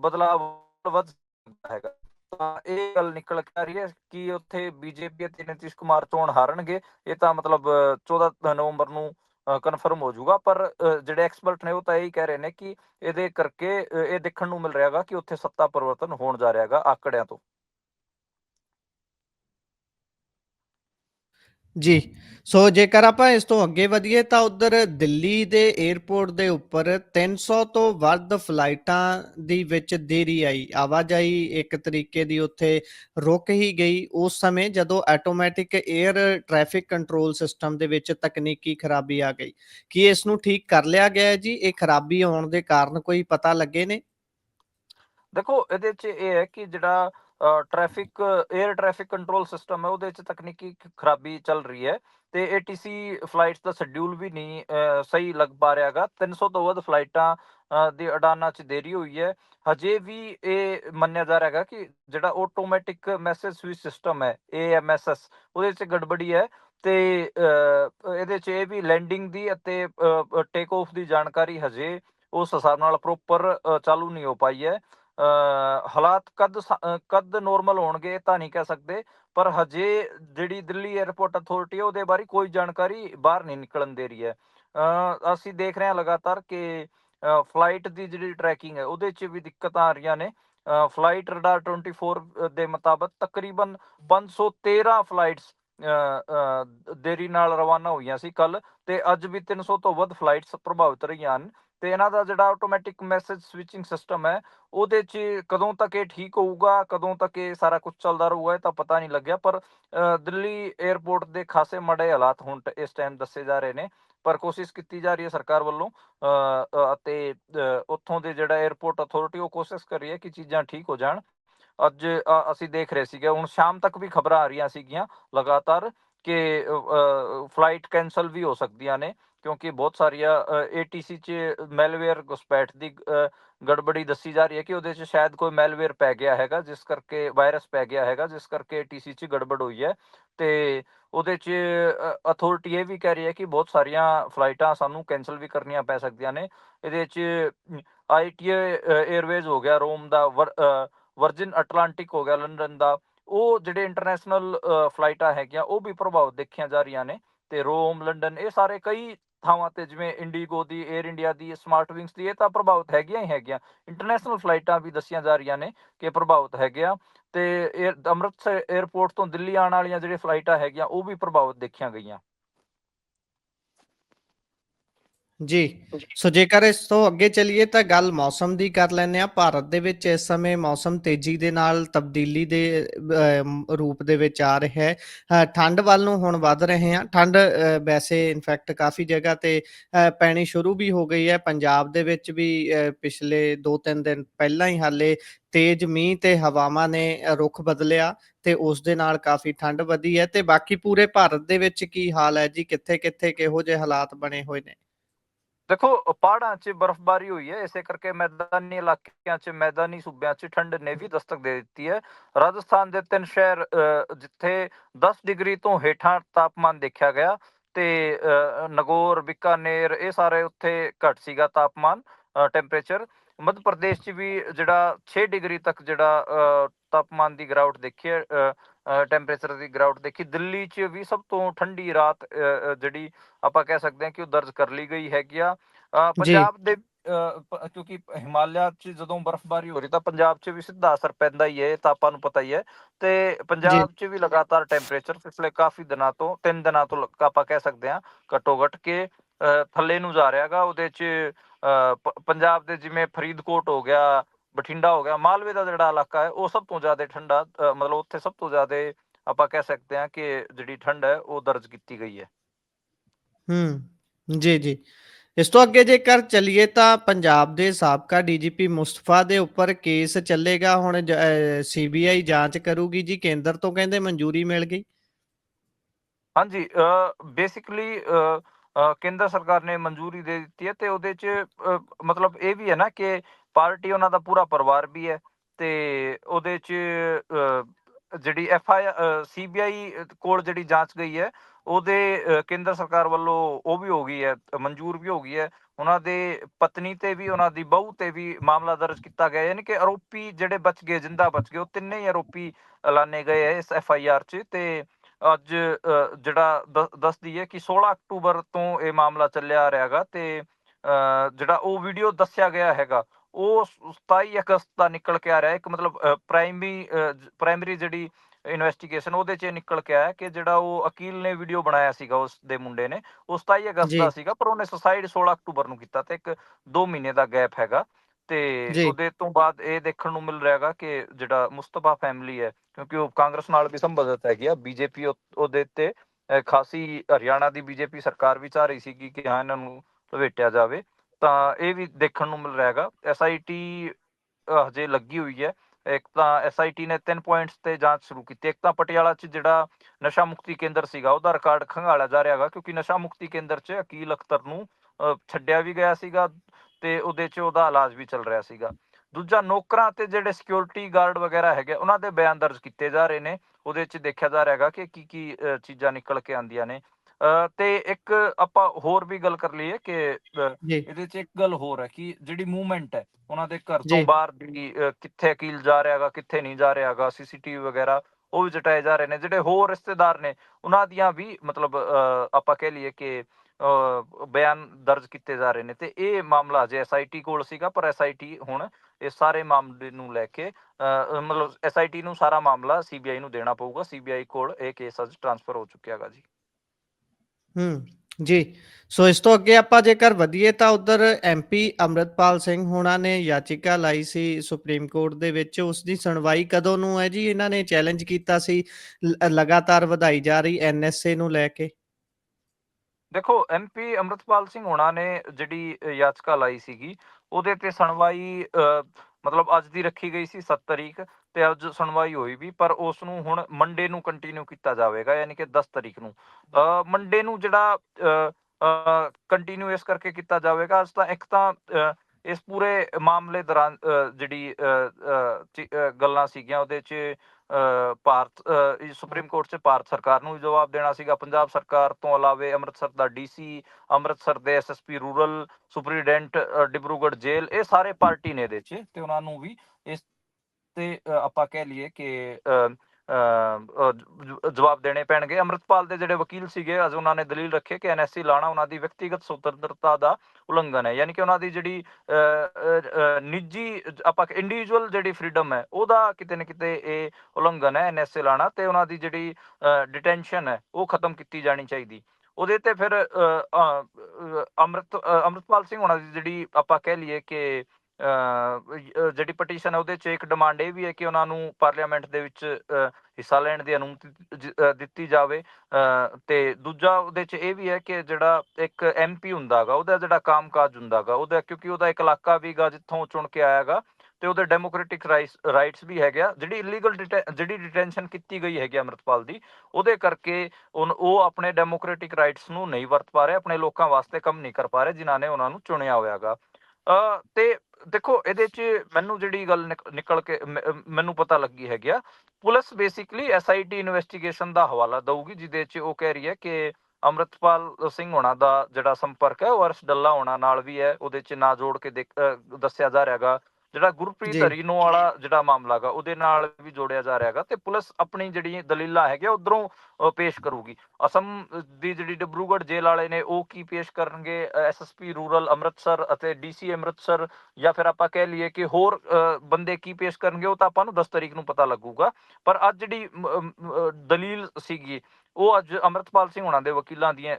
Speaker 2: ਬਦਲਾਅ ਵੱਧ ਹੈਗਾ। ਤਾਂ ਇਹ ਗੱਲ ਨਿਕਲ ਕੇ ਆ ਰਹੀ ਹੈ ਕਿ ਉੱਥੇ ਬੀਜੇਪੀ ਅਤੇ ਨਿਤੀਸ਼ ਕੁਮਾਰ ਚੋਣ ਹਾਰਨਗੇ। ਇਹ ਤਾਂ ਮਤਲਬ ਅ, 14 ਨਵੰਬਰ ਨੂੰ ਕਨਫਰਮ ਹੋ ਜਾਊਗਾ। ਪਰ ਜਿਹੜੇ ਐਕਸਪਰਟ ਨੇ ਉਹ ਤਾਂ ਇਹ ਕਹਿ ਰਹੇ ਨੇ ਕਿ ਇਹਦੇ ਕਰਕੇ ਇਹ ਦੇਖਣ ਨੂੰ ਮਿਲ ਰਿਹਾਗਾ ਕਿ ਉੱਥੇ ਸੱਤਾ ਪਰਿਵਰਤਨ ਹੋਣ ਜਾ ਰਿਹਾਗਾ ਆਕੜਿਆਂ ਤੋਂ।
Speaker 1: ਜੀ। ਸੋ ਜੇਕਰ ਆਪਾਂ ਇਸ ਤੋਂ ਅੱਗੇ ਵਧੀਏ ਤਾਂ ਉਧਰ ਦਿੱਲੀ ਦੇ 에ਅਰਪੋਰਟ ਦੇ ਉੱਪਰ 300 ਤੋਂ ਵੱਧ ਫਲਾਈਟਾਂ ਦੀ ਵਿੱਚ ਦੇਰੀ ਆਈ। ਆਵਾਜਾਈ ਇੱਕ ਤਰੀਕੇ ਦੀ ਉੱਥੇ ਰੁਕ ਹੀ ਗਈ। ਉਸ ਸਮੇਂ ਜਦੋਂ automatic air traffic control system ਦੇ ਵਿੱਚ ਤਕਨੀਕੀ ਖਰਾਬੀ ਆ ਗਈ। ਕੀ ਇਸ ਨੂੰ ਠੀਕ ਕਰ ਲਿਆ ਗਿਆ ਹੈ ਜੀ? ਇਹ ਖਰਾਬੀ ਆਉਣ ਦੇ ਕਾਰਨ ਕੋਈ ਪਤਾ ਲੱਗੇ ਨੇ?
Speaker 2: ਦੇਖੋ, ਇਹਦੇ 'ਚ ਇਹ ਹੈ ਕਿ ਜਿਹੜਾ traffic air traffic control system ਹੈ, ਉਹਦੇ 'ਚ ਤਕਨੀਕੀ ਖਰਾਬੀ ਚੱਲ ਰਹੀ ਹੈ ਤੇ ATC ਫਲਾਈਟਸ ਦਾ ਸ਼ਡਿਊਲ ਵੀ ਨਹੀਂ ਸਹੀ ਲੱਗ ਪਾ ਰਿਹਾਗਾ 300 ਤੋਂ ਵੱਧ ਫਲਾਈਟਾਂ ਦੀ ਉਡਾਨਾਂ 'ਚ ਦੇਰੀ ਹੋਈ ਹੈ। ਹਜੇ ਵੀ ਇਹ ਮੰਨਿਆ ਜਾ ਰਿਹਾ ਹੈਗਾ ਕਿ ਜਿਹੜਾ ਆਟੋਮੈਟਿਕ ਮੈਸੇਜ ਸਵਿਚ ਸਿਸਟਮ ਹੈ AMSS ਉਹਦੇ 'ਚ ਗੜਬੜੀ ਹੈ ਤੇ ਇਹਦੇ 'ਚ ਇਹ ਵੀ ਲੈਂਡਿੰਗ ਦੀ ਅਤੇ ਟੇਕ ਆਫ ਦੀ ਜਾਣਕਾਰੀ ਹਜੇ ਉਸ ਹਿਸਾਬ ਨਾਲ ਪ੍ਰੋਪਰ ਚਾਲੂ ਨਹੀਂ ਹੋ ਪਾਈ ਹੈ। ਹਾਲਾਤ ਕਦ ਕਦ ਨੋਰਮਲ ਹੋਣਗੇ ਇਹ ਤਾਂ ਨਹੀਂ ਕਹਿ ਸਕਦੇ, ਪਰ ਹਜੇ ਜਿਹੜੀ ਦਿੱਲੀ 에ਅਰਪੋਰਟ ਅਥਾਰਟੀ ਹੈ ਉਹਦੇ ਬਾਰੇ ਕੋਈ ਜਾਣਕਾਰੀ ਬਾਹਰ ਨਹੀਂ ਨਿਕਲਣ ਦੇ ਰਹੀ ਹੈ। ਅਸੀਂ ਦੇਖ ਰਹੇ ਹਾਂ ਲਗਾਤਾਰ ਕਿ ਫਲਾਈਟ ਦੀ ਜਿਹੜੀ ਟਰੈਕਿੰਗ ਹੈ ਉਹਦੇ 'ਚ ਵੀ ਦਿੱਕਤਾਂ ਆ ਰਹੀਆਂ ਨੇ। ਫਲਾਈਟ ਰਡਾਰ 24 ਦੇ ਮੁਤਾਬਕ ਤਕਰੀਬਨ 513 ਫਲਾਈਟਸ ਦੇਰੀ ਨਾਲ ਰਵਾਨਾ ਹੋਈਆਂ ਸੀ ਕੱਲ ਤੇ ਅੱਜ ਵੀ 300 ਤੋਂ ਵੱਧ ਫਲਾਈਟਸ ਪ੍ਰਭਾਵਿਤ ਰਹੀਆਂ ਹਨ। ਤੇ ਇਹਨਾਂ ਦਾ ਜਿਹੜਾ ਆਟੋਮੈਟਿਕ ਮੈਸੇਜ ਸਵਿਚਿੰਗ ਸਿਸਟਮ ਹੈ, ਉਹਦੇ 'ਚ ਕਦੋਂ ਤੱਕ ਇਹ ਠੀਕ ਹੋਊਗਾ, ਕਦੋਂ ਤੱਕ ਇਹ ਸਾਰਾ ਕੁਝ ਚੱਲਦਾ ਰਹੂਗਾ, ਇਹ ਤਾਂ ਪਤਾ ਨਹੀਂ ਲੱਗਿਆ, ਪਰ ਦਿੱਲੀ 에ਅਰਪੋਰਟ ਦੇ ਖਾਸੇ ਮਾੜੇ ਹਾਲਾਤ ਹੁਣ ਇਸ ਟਾਈਮ ਦੱਸੇ ਜਾ ਰਹੇ ਨੇ, ਪਰ ਕੋਸ਼ਿਸ਼ ਕੀਤੀ ਜਾ ਰਹੀ ਹੈ ਸਰਕਾਰ ਵੱਲੋਂ ਅਤੇ ਉੱਥੋਂ ਦੇ ਜਿਹੜਾ 에ਅਰਪੋਰਟ ਅਥਾਰਟੀ ਉਹ ਕੋਸ਼ਿਸ਼ ਕਰ ਰਹੀ ਹੈ ਕਿ ਚੀਜ਼ਾਂ ਠੀਕ ਹੋ ਜਾਣ। ਅੱਜ ਅਸੀਂ ਦੇਖ ਰਹੇ ਸੀਗੇ, ਹੁਣ ਸ਼ਾਮ ਤੱਕ ਵੀ ਖਬਰਾਂ ਆ ਰਹੀਆਂ ਸੀਗੀਆਂ, ਲਗਾਤਾਰ ਕਿ ਫਲਾਈਟ ਕੈਨਸਲ ਵੀ ਹੋ ਸਕਦੀਆਂ ਨੇ, ਕਿਉਂਕਿ ਬਹੁਤ ਸਾਰੀਆਂ ਏਟੀਸੀ 'ਚ ਮੈਲਵੇਅਰ ਘੁਸਪੈਠ ਦੀ ਗੜਬੜੀ ਦੱਸੀ ਜਾ ਰਹੀ ਹੈ ਕਿ ਉਹਦੇ 'ਚ ਸ਼ਾਇਦ ਕੋਈ ਮੈਲਵੇਅਰ ਪੈ ਗਿਆ ਹੈਗਾ, ਜਿਸ ਕਰਕੇ ਵਾਇਰਸ ਪੈ ਗਿਆ ਹੈਗਾ, ਜਿਸ ਕਰਕੇ ਏਟੀਸੀ 'ਚ ਗੜਬੜ ਹੋਈ ਹੈ। ਤੇ ਉਹਦੇ 'ਚ ਅਥਾਰਟੀ ਇਹ ਵੀ ਕਹਿ ਰਹੀ ਹੈ ਕਿ ਬਹੁਤ ਸਾਰੀਆਂ ਫਲਾਈਟਾਂ ਸਾਨੂੰ ਕੈਨਸਲ ਵੀ ਕਰਨੀਆਂ ਪੈ ਸਕਦੀਆਂ ਨੇ। ਇਹਦੇ 'ਚ ਆਈਟੀਏ 에ਅਰਵੇਜ਼ ਹੋ ਗਿਆ, ਰੋਮ ਦਾ ਵਰਜਨ ਅਟਲਾਂਟਿਕ ਹੋ ਗਿਆ ਲੰਡਨ ਦਾ ਉਹ ਜਿਹੜੇ ਇੰਟਰਨੈਸ਼ਨਲ ਫਲਾਈਟਾਂ ਹੈਗੀਆਂ, ਉਹ ਵੀ ਪ੍ਰਭਾਵਿਤ ਦੇਖੀਆਂ ਜਾ ਰਹੀਆਂ ਨੇ। ਤੇ ਰੋਮ, ਲੰਡਨ, ਇਹ ਸਾਰੇ ਕਈ ਥਾਵਾਂ ਤੇ, ਜਿਵੇਂ ਇੰਡੀਗੋ ਦੀ 에ਅਰ ਇੰਡੀਆ ਦੀ ਸਮਾਰਟ ਵਿੰਗਸ ਦੀ, ਇਹ ਤਾਂ ਪ੍ਰਭਾਵਿਤ ਹੈਗੀਆਂ ਹੀ ਹੈਗੀਆਂ। ਇੰਟਰਨੈਸ਼ਨਲ ਫਲਾਈਟਾਂ ਵੀ ਦੱਸੀਆਂ ਜਾ ਰਹੀਆਂ ਨੇ ਕਿ ਪ੍ਰਭਾਵਿਤ ਹੈਗੀਆਂ ਤੇ ਇਹ ਅੰਮ੍ਰਿਤਸਰ 에ਅਰਪੋਰਟ ਤੋਂ ਦਿੱਲੀ ਆਉਣ ਵਾਲੀਆਂ ਜਿਹੜੀਆਂ ਫਲਾਈਟਾਂ ਹੈਗੀਆਂ, ਉਹ ਵੀ ਪ੍ਰਭਾਵਿਤ ਦੇਖੀਆਂ ਗਈਆਂ।
Speaker 1: ਜੀ। ਸੋ ਜੇਕਰ ਇਸ ਤੋਂ ਅੱਗੇ ਚੱਲੀਏ ਤਾਂ ਗੱਲ ਮੌਸਮ ਦੀ ਕਰ ਲੈਂਦੇ ਆ ਭਾਰਤ ਦੇ ਵਿੱਚ ਇਸ ਸਮੇਂ ਮੌਸਮ ਤੇਜ਼ੀ ਦੇ ਨਾਲ ਤਬਦੀਲੀ ਦੇ ਰੂਪ ਦੇ ਵਿੱਚ ਆ ਰਿਹਾ ਹੈ। ਠੰਡ ਵੱਲ ਨੂੰ ਹੁਣ ਵੱਧ ਰਹੇ ਆ ਠੰਡ ਵੈਸੇ ਇਨਫੈਕਟ ਕਾਫੀ ਜਗ੍ਹਾ ਤੇ ਪੈਣੀ ਸ਼ੁਰੂ ਵੀ ਹੋ ਗਈ ਹੈ। ਪੰਜਾਬ ਦੇ ਵਿੱਚ ਵੀ ਪਿਛਲੇ 2-3 ਦਿਨ ਪਹਿਲਾਂ ਹੀ ਹਾਲੇ ਤੇਜ਼ ਮੀਂਹ ਤੇ ਹਵਾਵਾਂ ਨੇ ਰੁਖ ਬਦਲਿਆ ਤੇ ਉਸ ਦੇ ਨਾਲ ਕਾਫੀ ਠੰਡ ਵਧੀ ਹੈ। ਤੇ ਬਾਕੀ ਪੂਰੇ ਭਾਰਤ ਦੇ ਵਿੱਚ ਕੀ ਹਾਲ ਹੈ ਜੀ? ਕਿੱਥੇ ਕਿੱਥੇ ਕਿਹੋ ਜਿਹੇ ਹਾਲਾਤ ਬਣੇ ਹੋਏ ਨੇ?
Speaker 2: ਦੇਖੋ ਪਹਾੜਾਂ 'ਚ ਬਰਫ਼ਬਾਰੀ ਹੋਈ ਹੈ ਇਸੇ ਕਰਕੇ ਮੈਦਾਨੀ ਇਲਾਕਿਆਂ 'ਚ ਮੈਦਾਨੀ ਸੂਬਿਆਂ 'ਚ ਠੰਡ ਨੇ ਵੀ ਦਸਤਕ ਦੇ ਦਿੱਤੀ ਹੈ। ਰਾਜਸਥਾਨ ਦੇ ਤਿੰਨ ਸ਼ਹਿਰ ਅ, ਜਿੱਥੇ 10 ਡਿਗਰੀ ਤੋਂ ਹੇਠਾਂ ਤਾਪਮਾਨ ਦੇਖਿਆ ਗਿਆ ਤੇ ਅ, ਨਗੌਰ ਬਿਕਾਨੇਰ ਇਹ ਸਾਰੇ ਉੱਥੇ ਘੱਟ ਸੀਗਾ ਤਾਪਮਾਨ ਟੈਂਪਰੇਚਰ। ਮੱਧ ਪ੍ਰਦੇਸ਼ 'ਚ ਵੀ ਜਿਹੜਾ 6 ਡਿਗਰੀ ਤੱਕ ਜਿਹੜਾ ਅ, ਤਾਪਮਾਨ ਦੀ ਗਿਰਾਵਟ ਦੇਖੀ ਹੈ ਟੈਂਪਰੇਚਰ ਦੀ ਗਿਰਾਵਟ ਦੇਖੀ ਦਿੱਲੀ 'ਚ ਵੀ ਸਭ ਤੋਂ ਠੰਡੀ ਰਾਤ ਜਿਹੜੀ ਆਪਾਂ ਕਹਿ ਸਕਦੇ ਹਾਂ ਕਿ ਉਹ ਦਰਜ ਕਰ ਲਈ ਗਈ ਹੈਗੀ ਆ। ਪੰਜਾਬ ਦੇ ਕਿਉਂਕਿ ਹਿਮਾਲਿਆ 'ਚ ਜਦੋਂ ਬਰਫ਼ਬਾਰੀ ਹੋ ਰਹੀ ਤਾਂ ਪੰਜਾਬ 'ਚ ਵੀ ਸਿੱਧਾ ਅਸਰ ਪੈਂਦਾ ਹੀ ਹੈ ਇਹ ਤਾਂ ਆਪਾਂ ਨੂੰ ਪਤਾ ਹੀ ਹੈ। ਤੇ ਪੰਜਾਬ 'ਚ ਵੀ ਲਗਾਤਾਰ ਟੈਂਪਰੇਚਰ ਪਿਛਲੇ ਕਾਫੀ ਦਿਨਾਂ ਤੋਂ ਤਿੰਨ ਦਿਨਾਂ ਤੋਂ ਆਪਾਂ ਕਹਿ ਸਕਦੇ ਹਾਂ ਘੱਟੋ ਘੱਟ ਕੇ ਥੱਲੇ ਨੂੰ ਜਾ ਰਿਹਾਗਾ ਉਹਦੇ 'ਚ ਪੰਜਾਬ ਦੇ ਜਿਵੇਂ ਫਰੀਦਕੋਟ ਹੋ ਗਿਆ ਬਠਿੰਡਾ ਹੋ ਗਿਆ ਮਾਲਵੇ ਦਾ ਜਿਹੜਾ ਇਲਾਕਾ ਹੈ ਉਹ ਸਭ ਤੋਂ ਜ਼ਿਆਦਾ ਠੰਡਾ ਮਤਲਬ ਉੱਥੇ ਸਭ ਤੋਂ ਜ਼ਿਆਦਾ ਆਪਾਂ ਕਹਿ ਸਕਦੇ ਹਾਂ ਕਿ ਜਿਹੜੀ ਠੰਡ ਹੈ ਉਹ ਦਰਜ ਕੀਤੀ ਗਈ ਹੈ।
Speaker 1: ਹੂੰ ਜੀ ਜੀ। ਇਸ ਤੋਂ ਅੱਗੇ ਜੇਕਰ ਚੱਲੀਏ ਤਾਂ ਪੰਜਾਬ ਦੇ ਸਾਬਕਾ ਡੀਜੀਪੀ ਮੁਸਤਫਾ ਦੇ ਉੱਪਰ ਕੇਸ ਚੱਲੇਗਾ ਹੁਣ ਸੀਬੀਆਈ ਜਾਂਚ ਕਰੂਗੀ ਜੀ ਕੇਂਦਰ ਤੋਂ ਕਹਿੰਦੇ ਮਨਜ਼ੂਰੀ ਮਿਲ ਗਈ?
Speaker 2: ਹਾਂਜੀ ਬੇਸਿਕਲੀ ਕੇਂਦਰ ਸਰਕਾਰ ਨੇ ਮਨਜ਼ੂਰੀ ਦੇ ਦਿੱਤੀ ਹੈ ਤੇ ਉਹਦੇ ਚ ਮਤਲਬ ਇਹ ਵੀ ਹੈ ਨਾ ਕਿ ਪਾਰਟੀ ਉਹਨਾਂ ਦਾ ਪੂਰਾ ਪਰਿਵਾਰ ਵੀ ਹੈ ਤੇ ਉਹਦੇ ਚ ਜਿਹੜੀ ਐਫ ਆਈ ਸੀਬੀਆਈ ਕੋਲ ਜਿਹੜੀ ਜਾਂਚ ਗਈ ਹੈ, ਉਹਦੇ ਕੇਂਦਰ ਸਰਕਾਰ ਵੱਲੋਂ ਉਹ ਵੀ ਹੋ ਗਈ ਹੈ, ਮਨਜ਼ੂਰ ਵੀ ਹੋ ਗਈ ਹੈ। ਉਹਨਾਂ ਦੇ ਪਤਨੀ ਤੇ ਵੀ, ਉਹਨਾਂ ਦੀ ਬਹੂ ਤੇ ਵੀ ਮਾਮਲਾ ਦਰਜ ਕੀਤਾ ਗਿਆ ਯਾਨੀ ਕਿ ਆਰੋਪੀ ਜਿਹੜੇ ਬਚ ਗਏ, ਜਿੰਦਾ ਬਚ ਗਏ, ਉਹ ਤਿੰਨੇ ਹੀ ਆਰੋਪੀ ਐਲਾਨੇ ਗਏ ਹੈ ਇਸ ਐਫ ਆਈ ਆਰ 'ਚ ਤੇ ਅੱਜ ਜਿਹੜਾ ਦ- ਦੱਸਦੀ ਹੈ ਕਿ 16 ਅਕਤੂਬਰ ਤੋਂ ਇਹ ਮਾਮਲਾ ਚੱਲਿਆ ਆ ਰਿਹਾਗਾ ਤੇ ਜਿਹੜਾ ਉਹ ਵੀਡੀਓ ਦੱਸਿਆ ਗਿਆ ਹੈਗਾ ਉਹ 27 ਅਗਸਤ ਦਾ ਨਿਕਲ ਕੇ ਆ ਰਿਹਾ ਇੱਕ ਮਤਲਬ ਪ੍ਰਾਇਮਰੀ ਪ੍ਰਾਇਮਰੀ ਜਿਹੜੀ ਇਨਵੈਸਟੀਗੇਸ਼ਨ ਉਹਦੇ 'ਚ ਨਿਕਲ ਕੇ ਆਇਆ ਕਿ ਜਿਹੜਾ ਉਹ ਅਕੀਲ ਨੇ ਵੀਡੀਓ ਬਣਾਇਆ ਸੀਗਾ ਉਸ ਦੇ ਮੁੰਡੇ ਨੇ ਉਹ 27 ਅਗਸਤ। ਦਾ ਸੀਗਾ ਪਰ ਉਹਨੇ ਸੁਸਾਈਡ 16 ਅਕਤੂਬਰ ਨੂੰ ਕੀਤਾ ਤੇ ਇੱਕ 2 ਮਹੀਨੇ ਦਾ ਗੈਪ ਹੈਗਾ ਤੇ। ਉਹਦੇ ਤੋਂ ਬਾਅਦ ਇਹ ਦੇਖਣ ਨੂੰ ਮਿਲ ਰਿਹਾਗਾ ਕਿ ਜਿਹੜਾ ਮੁਸਤਫਾ ਫੈਮਿਲੀ ਹੈ ਕਿਉਂਕਿ ਉਹ ਕਾਂਗਰਸ ਨਾਲ ਵੀ ਸੰਬੰਧਿਤ ਹੈਗੀ ਆ ਬੀਜੇਪੀ ਉਹਦੇ ਤੇ ਖਾਸੀ ਹਰਿਆਣਾ ਦੀ ਬੀਜੇਪੀ ਸਰਕਾਰ ਵੀ ਚਾਹ ਰਹੀ ਸੀਗੀ ਕਿ ਹਾਂ ਇਹਨਾਂ ਨੂੰ ਲਵੇਟਿਆ ਜਾਵੇ ਤਾਂ ਇਹ ਵੀ ਦੇਖਣ ਨੂੰ ਮਿਲ ਰਿਹਾ ਹੈਗਾ ਐਸਆਈਟੀ ਹਜੇ ਲੱਗੀ ਹੋਈ ਹੈ। ਇੱਕ ਤਾਂ ਐਸਆਈਟੀ ਨੇ 3 ਪੁਆਇੰਟਸ ਤੇ ਜਾਂਚ ਸ਼ੁਰੂ ਕੀਤੀ। ਇੱਕ ਤਾਂ ਪਟਿਆਲਾ 'ਚ ਜਿਹੜਾ ਨਸ਼ਾ ਮੁਕਤੀ ਕੇਂਦਰ ਸੀਗਾ, ਉਹਦਾ ਰਿਕਾਰਡ ਖੰਗਾਲਿਆ ਜਾ ਰਿਹਾ ਹੈਗਾ ਕਿਉਂਕਿ ਨਸ਼ਾ ਮੁਕਤੀ ਕੇਂਦਰ 'ਚ ਅਕੀਲ ਅਖਤਰ ਨੂੰ ਛੱਡਿਆ ਵੀ ਗਿਆ ਸੀਗਾ ਤੇ ਉਹਦੇ 'ਚ ਉਹਦਾ ਇਲਾਜ ਵੀ ਚੱਲ ਰਿਹਾ ਸੀਗਾ। ਦੂਜਾ, ਨੌਕਰਾਂ ਤੇ ਜਿਹੜੇ ਸਿਕਿਉਰਿਟੀ ਗਾਰਡ ਵਗੈਰਾ ਹੈਗੇ, ਉਹਨਾਂ ਦੇ ਬਿਆਨ ਦਰਜ ਕੀਤੇ ਜਾ ਰਹੇ ਨੇ। ਉਹਦੇ 'ਚ ਦੇਖਿਆ ਜਾ ਰਿਹਾ ਹੈਗਾ ਕਿ ਕੀ ਕੀ ਚੀਜ਼ਾਂ ਨਿਕਲ ਕੇ ਆਉਂਦੀਆਂ ਨੇ। ਤੇ ਇੱਕ ਆਪਾਂ ਹੋਰ ਵੀ ਗੱਲ ਕਰ ਲਈਏ ਕਿ
Speaker 1: ਜੀ।
Speaker 2: ਇਹਦੇ 'ਚ ਇੱਕ ਗੱਲ ਹੋਰ ਹੈ ਕਿ ਜਿਹੜੀ ਮੂਵਮੈਂਟ ਹੈ ਉਹਨਾਂ ਦੇ ਘਰ
Speaker 1: ਜੀ।
Speaker 2: ਤੋਂ ਬਾਹਰ ਦੀ ਕਿੱਥੇ ਅਕੀਲ ਜਾ ਰਿਹਾ ਹੈਗਾ ਕਿੱਥੇ ਨਹੀਂ ਜਾ ਰਿਹਾ ਹੈਗਾ ਸੀਸੀਟੀਵੀ ਵਗੈਰਾ ਉਹ ਵੀ ਜਟਾਏ ਜਾ ਰਹੇ ਨੇ। ਜਿਹੜੇ ਹੋਰ ਰਿਸ਼ਤੇਦਾਰ ਨੇ ਉਹਨਾਂ ਦੀਆਂ ਵੀ ਮਤਲਬ ਆਪਾਂ ਕਹਿ ਲਈਏ ਕਿ ਬਿਆਨ ਦਰਜ ਕੀਤੇ ਜਾ ਰਹੇ ਨੇ। ਤੇ ਇਹ ਮਾਮਲਾ ਅਜੇ ਐਸਆਈਟੀ ਕੋਲ ਸੀਗਾ ਪਰ ਐਸਆਈਟੀ ਹੁਣ ਇਸ ਸਾਰੇ ਮਾਮਲੇ ਨੂੰ ਲੈ ਕੇ ਮਤਲਬ ਐਸਆਈਟੀ ਨੂੰ ਸਾਰਾ ਮਾਮਲਾ ਸੀਬੀਆਈ ਨੂੰ ਦੇਣਾ ਪਊਗਾ। ਸੀਬੀਆਈ ਕੋਲ ਇਹ ਕੇਸ ਅੱਜ ਟ੍ਰਾਂਸਫਰ ਹੋ ਚੁੱਕਿਆ ਹੈਗਾ ਜੀ।
Speaker 1: ਹੂੰ, ਜੀ। ਸੋ ਇਸ ਤੋਂ ਅੱਗੇ ਆਪਾਂ ਜੇਕਰ ਵਧੀਏ ਤਾਂ ਉਧਰ ਐਮਪੀ ਅੰਮ੍ਰਿਤਪਾਲ ਸਿੰਘ ਹੋਣਾ ਨੇ ਯਾਚਿਕਾ ਲਾਈ ਸੀ ਸੁਪਰੀਮ ਕੋਰਟ ਦੇ ਵਿੱਚ। ਉਸ ਦੀ ਸੁਣਵਾਈ ਕਦੋਂ ਨੂੰ ਹੈ ਜੀ? ਇਹਨਾਂ ਨੇ ਚੈਲੰਜ ਕੀਤਾ ਸੀ ਲਗਾਤਾਰ ਵਧਾਈ ਜਾ ਰਹੀ ਐਨਐਸਏ ਨੂੰ ਲੈ ਕੇ।
Speaker 2: ਦੇਖੋ ਐਮਪੀ ਅੰਮ੍ਰਿਤਪਾਲ ਸਿੰਘ ਹੋਣਾ ਨੇ ਜਿਹੜੀ ਯਾਚਿਕਾ ਲਾਈ ਸੀਗੀ, ਉਹਦੇ ਤੇ ਸੁਣਵਾਈ ਮਤਲਬ ਅੱਜ ਦੀ ਰੱਖੀ ਗਈ ਸੀ 7 ਤਰੀਕ। ਤੇ ਅੱਜ ਸੁਣਵਾਈ ਹੋਈ ਵੀ, ਪਰ ਉਸ ਨੂੰ ਹੁਣ ਮੰਡੇ ਨੂੰ ਕੰਟੀਨਿਊ ਕੀਤਾ ਜਾਵੇਗਾ, ਯਾਨੀ ਕਿ 10 ਤਰੀਕ ਨੂੰ। ਮੰਡੇ ਨੂੰ ਜਿਹੜਾ ਕੰਟੀਨਿਊ ਇਸ ਕਰਕੇ ਕੀਤਾ ਜਾਵੇਗਾ ਅੱਜ ਤਾਂ ਇੱਕ ਤਾਂ ਇਸ ਪੂਰੇ ਮਾਮਲੇ ਦੌਰਾਨ ਜਿਹੜੀ ਗੱਲਾਂ ਸੀਗੀਆਂ, ਉਹਦੇ 'ਚ ਭਾਰਤ ਸੁਪਰੀਮ ਕੋਰਟ 'ਚ ਭਾਰਤ ਸਰਕਾਰ ਨੂੰ ਜਵਾਬ ਦੇਣਾ ਸੀਗਾ। ਪੰਜਾਬ ਸਰਕਾਰ ਤੋਂ ਇਲਾਵੇ ਅੰਮ੍ਰਿਤਸਰ ਦਾ ਡੀਸੀ ਅੰਮ੍ਰਿਤਸਰ ਦੇ SSP rural superintendent Dibrugarh jail, ਇਹ ਸਾਰੇ ਪਾਰਟੀ ਨੇ ਇਹਦੇ 'ਚ, ਤੇ ਉਹਨਾਂ ਨੂੰ ਵੀ ਇਸ ਤੇ ਆਪਾਂ ਕਹਿ ਲਈਏ ਕਿ ਜਵਾਬ ਦੇਣੇ ਪੈਣਗੇ। ਅੰਮ੍ਰਿਤਪਾਲ ਦੇ ਜਿਹੜੇ ਵਕੀਲ ਸੀਗੇ ਅੱਜ ਉਹਨਾਂ ਨੇ ਦਲੀਲ ਰੱਖੀ ਕਿ ਐਨਐਸਸੀ ਲਾਣਾ ਉਹਨਾਂ ਦੀ ਵਿਅਕਤੀਗਤ ਸੁਤੰਤਰਤਾ ਦਾ ਉਲੰਘਣ ਹੈ। ਯਾਨੀ ਕਿ ਉਹਨਾਂ ਦੀ ਜਿਹੜੀ ਅ, ਨਿੱਜੀ ਆਪਾਂ ਇੰਡੀਵਿਜੂਅਲ ਜਿਹੜੀ ਫਰੀडम ਹੈ ਉਹਦਾ ਕਿਤੇ ਨਾ ਕਿਤੇ ਇਹ ਉਲੰਘਣ ਹੈ ਐਨਐਸਏ ਲਾਣਾ ਤੇ ਉਹਨਾਂ ਦੀ ਜਿਹੜੀ ਡਿਟੈਂਸ਼ਨ ਹੈ ਉਹ ਖਤਮ ਕੀਤੀ ਜਾਣੀ ਚਾਹੀਦੀ। ਉਹਦੇ ਤੇ ਫਿਰ ਅ, ਅ, ਅੰਮ੍ਰਿਤ ਅੰਮ੍ਰਿਤਪਾਲ ਸਿੰਘ ਉਹਨਾਂ ਦੀ ਜਿਹੜੀ ਆਪਾਂ ਕਹਿ ਲਈਏ ਕਿ ਜਿਹੜੀ ਪਟੀਸ਼ਨ ਹੈ ਉਹਦੇ 'ਚ ਇੱਕ ਡਿਮਾਂਡ ਇਹ ਵੀ ਹੈ ਕਿ ਉਹਨਾਂ ਨੂੰ ਪਾਰਲੀਮੈਂਟ ਦੇ ਵਿੱਚ ਹਿੱਸਾ ਲੈਣ ਦੀ ਅਨੁਮਤੀ ਜ- ਅ, ਦਿੱਤੀ ਜਾਵੇ। ਤੇ ਦੂਜਾ ਉਹਦੇ 'ਚ ਇਹ ਵੀ ਹੈ ਕਿ ਜਿਹੜਾ ਇੱਕ ਐਮਪੀ ਹੁੰਦਾਗਾ ਉਹਦਾ ਜਿਹੜਾ ਕਾਮਕਾਜ ਹੁੰਦਾਗਾ ਉਹਦਾ ਕਿਉਂਕਿ ਉਹਦਾ ਇੱਕ ਇਲਾਕਾ ਵੀਗਾ ਜਿੱਥੋਂ ਚੁਣ ਕੇ ਆਇਆਗਾ ਤੇ ਉਹਦੇ ਡੈਮੋਕ੍ਰੈਟਿਕ ਰਾਈਟਸ ਵੀ ਹੈਗੇ ਆ। ਜਿਹੜੀ ਇਲੀਗਲ ਜਿਹੜੀ ਡਿਟੈਂਸ਼ਨ ਕੀਤੀ ਗਈ ਹੈਗੀ ਆ ਅੰਮ੍ਰਿਤਪਾਲ ਦੀ ਉਹਦੇ ਕਰਕੇ ਉਹ ਆਪਣੇ ਡੈਮੋਕ੍ਰੈਟਿਕ ਰਾਈਟਸ ਨੂੰ ਨਹੀਂ ਵਰਤ ਪਾ ਰਹੇ ਆਪਣੇ ਲੋਕਾਂ ਵਾਸਤੇ ਕੰਮ ਨਹੀਂ ਕਰ ਪਾ ਰਹੇ ਜਿਨ੍ਹਾਂ ਨੇ ਉਹਨਾਂ ਨੂੰ ਚੁਣਿਆ ਹੋਇਆਗਾ ਅ ਤੇ ਦੇਖੋ, ਇਹਦੇ 'ਚ ਮੈਨੂੰ ਜਿਹੜੀ ਗੱਲ ਨਿਕਲ ਕੇ ਮੈਨੂੰ ਪਤਾ ਲੱਗੀ ਹੈਗੀ ਆ। ਪੁਲਿਸ ਬੇਸਿਕਲੀ ਐਸਆਈਟੀ ਇਨਵੈਸਟੀਗੇਸ਼ਨ ਦਾ ਹਵਾਲਾ ਦਊਗੀ, ਜਿਹਦੇ 'ਚ ਉਹ ਕਹਿ ਰਹੀ ਹੈ ਕਿ ਅੰਮ੍ਰਿਤਪਾਲ ਸਿੰਘ ਹੋਣਾ ਦਾ ਜਿਹੜਾ ਸੰਪਰਕ ਹੈ, ਉਹ ਅਰਸ਼ ਡੱਲਾ ਹੋਣਾ ਨਾਲ ਵੀ ਹੈ। ਉਹਦੇ 'ਚ ਨਾ ਜੋੜ ਕੇ ਦੇਖ- ਦੱਸਿਆ ਜਾ ਰਿਹਾਗਾ ਜਿਹੜਾ ਗੁਰਪ੍ਰੀਤ। ਹਰੀਨੋ ਵਾਲਾ ਜਿਹੜਾ ਮਾਮਲਾ ਗਾ ਉਹਦੇ ਨਾਲ ਵੀ ਜੋੜਿਆ ਜਾ ਰਿਹਾਗਾ ਤੇ ਪੁਲਿਸ ਆਪਣੀ ਜਿਹੜੀ ਦਲੀਲਾਂ ਹੈਗੀਆਂ ਉਧਰੋਂ ਪੇਸ਼ ਕਰੂਗੀ। ਅਸਮ ਦੀ ਜਿਹੜੀ ਡਿਬਰੂਗੜ੍ਹ ਜੇਲ੍ਹ ਵਾਲੇ ਨੇ ਉਹ ਕੀ ਪੇਸ਼ ਕਰਨਗੇ? ਐਸਐਸਪੀ ਰੂਰਲ ਅੰਮ੍ਰਿਤਸਰ ਅਤੇ ਡੀਸੀ ਅੰਮ੍ਰਿਤਸਰ ਜਾਂ ਫਿਰ ਆਪਾਂ ਕਹਿ ਲਈਏ ਕਿ ਹੋਰ ਬੰਦੇ ਕੀ ਪੇਸ਼ ਕਰਨਗੇ ਉਹ ਤਾਂ ਆਪਾਂ ਨੂੰ 10 ਤਰੀਕ ਨੂੰ ਪਤਾ ਲੱਗੂਗਾ। ਪਰ ਅੱਜ ਜਿਹੜੀ ਦਲੀਲ ਸੀਗੀ ਉਹ ਅੱਜ ਅੰਮ੍ਰਿਤਪਾਲ ਸਿੰਘ ਹੋਣਾ ਦੇ ਵਕੀਲਾਂ ਦੀਆਂ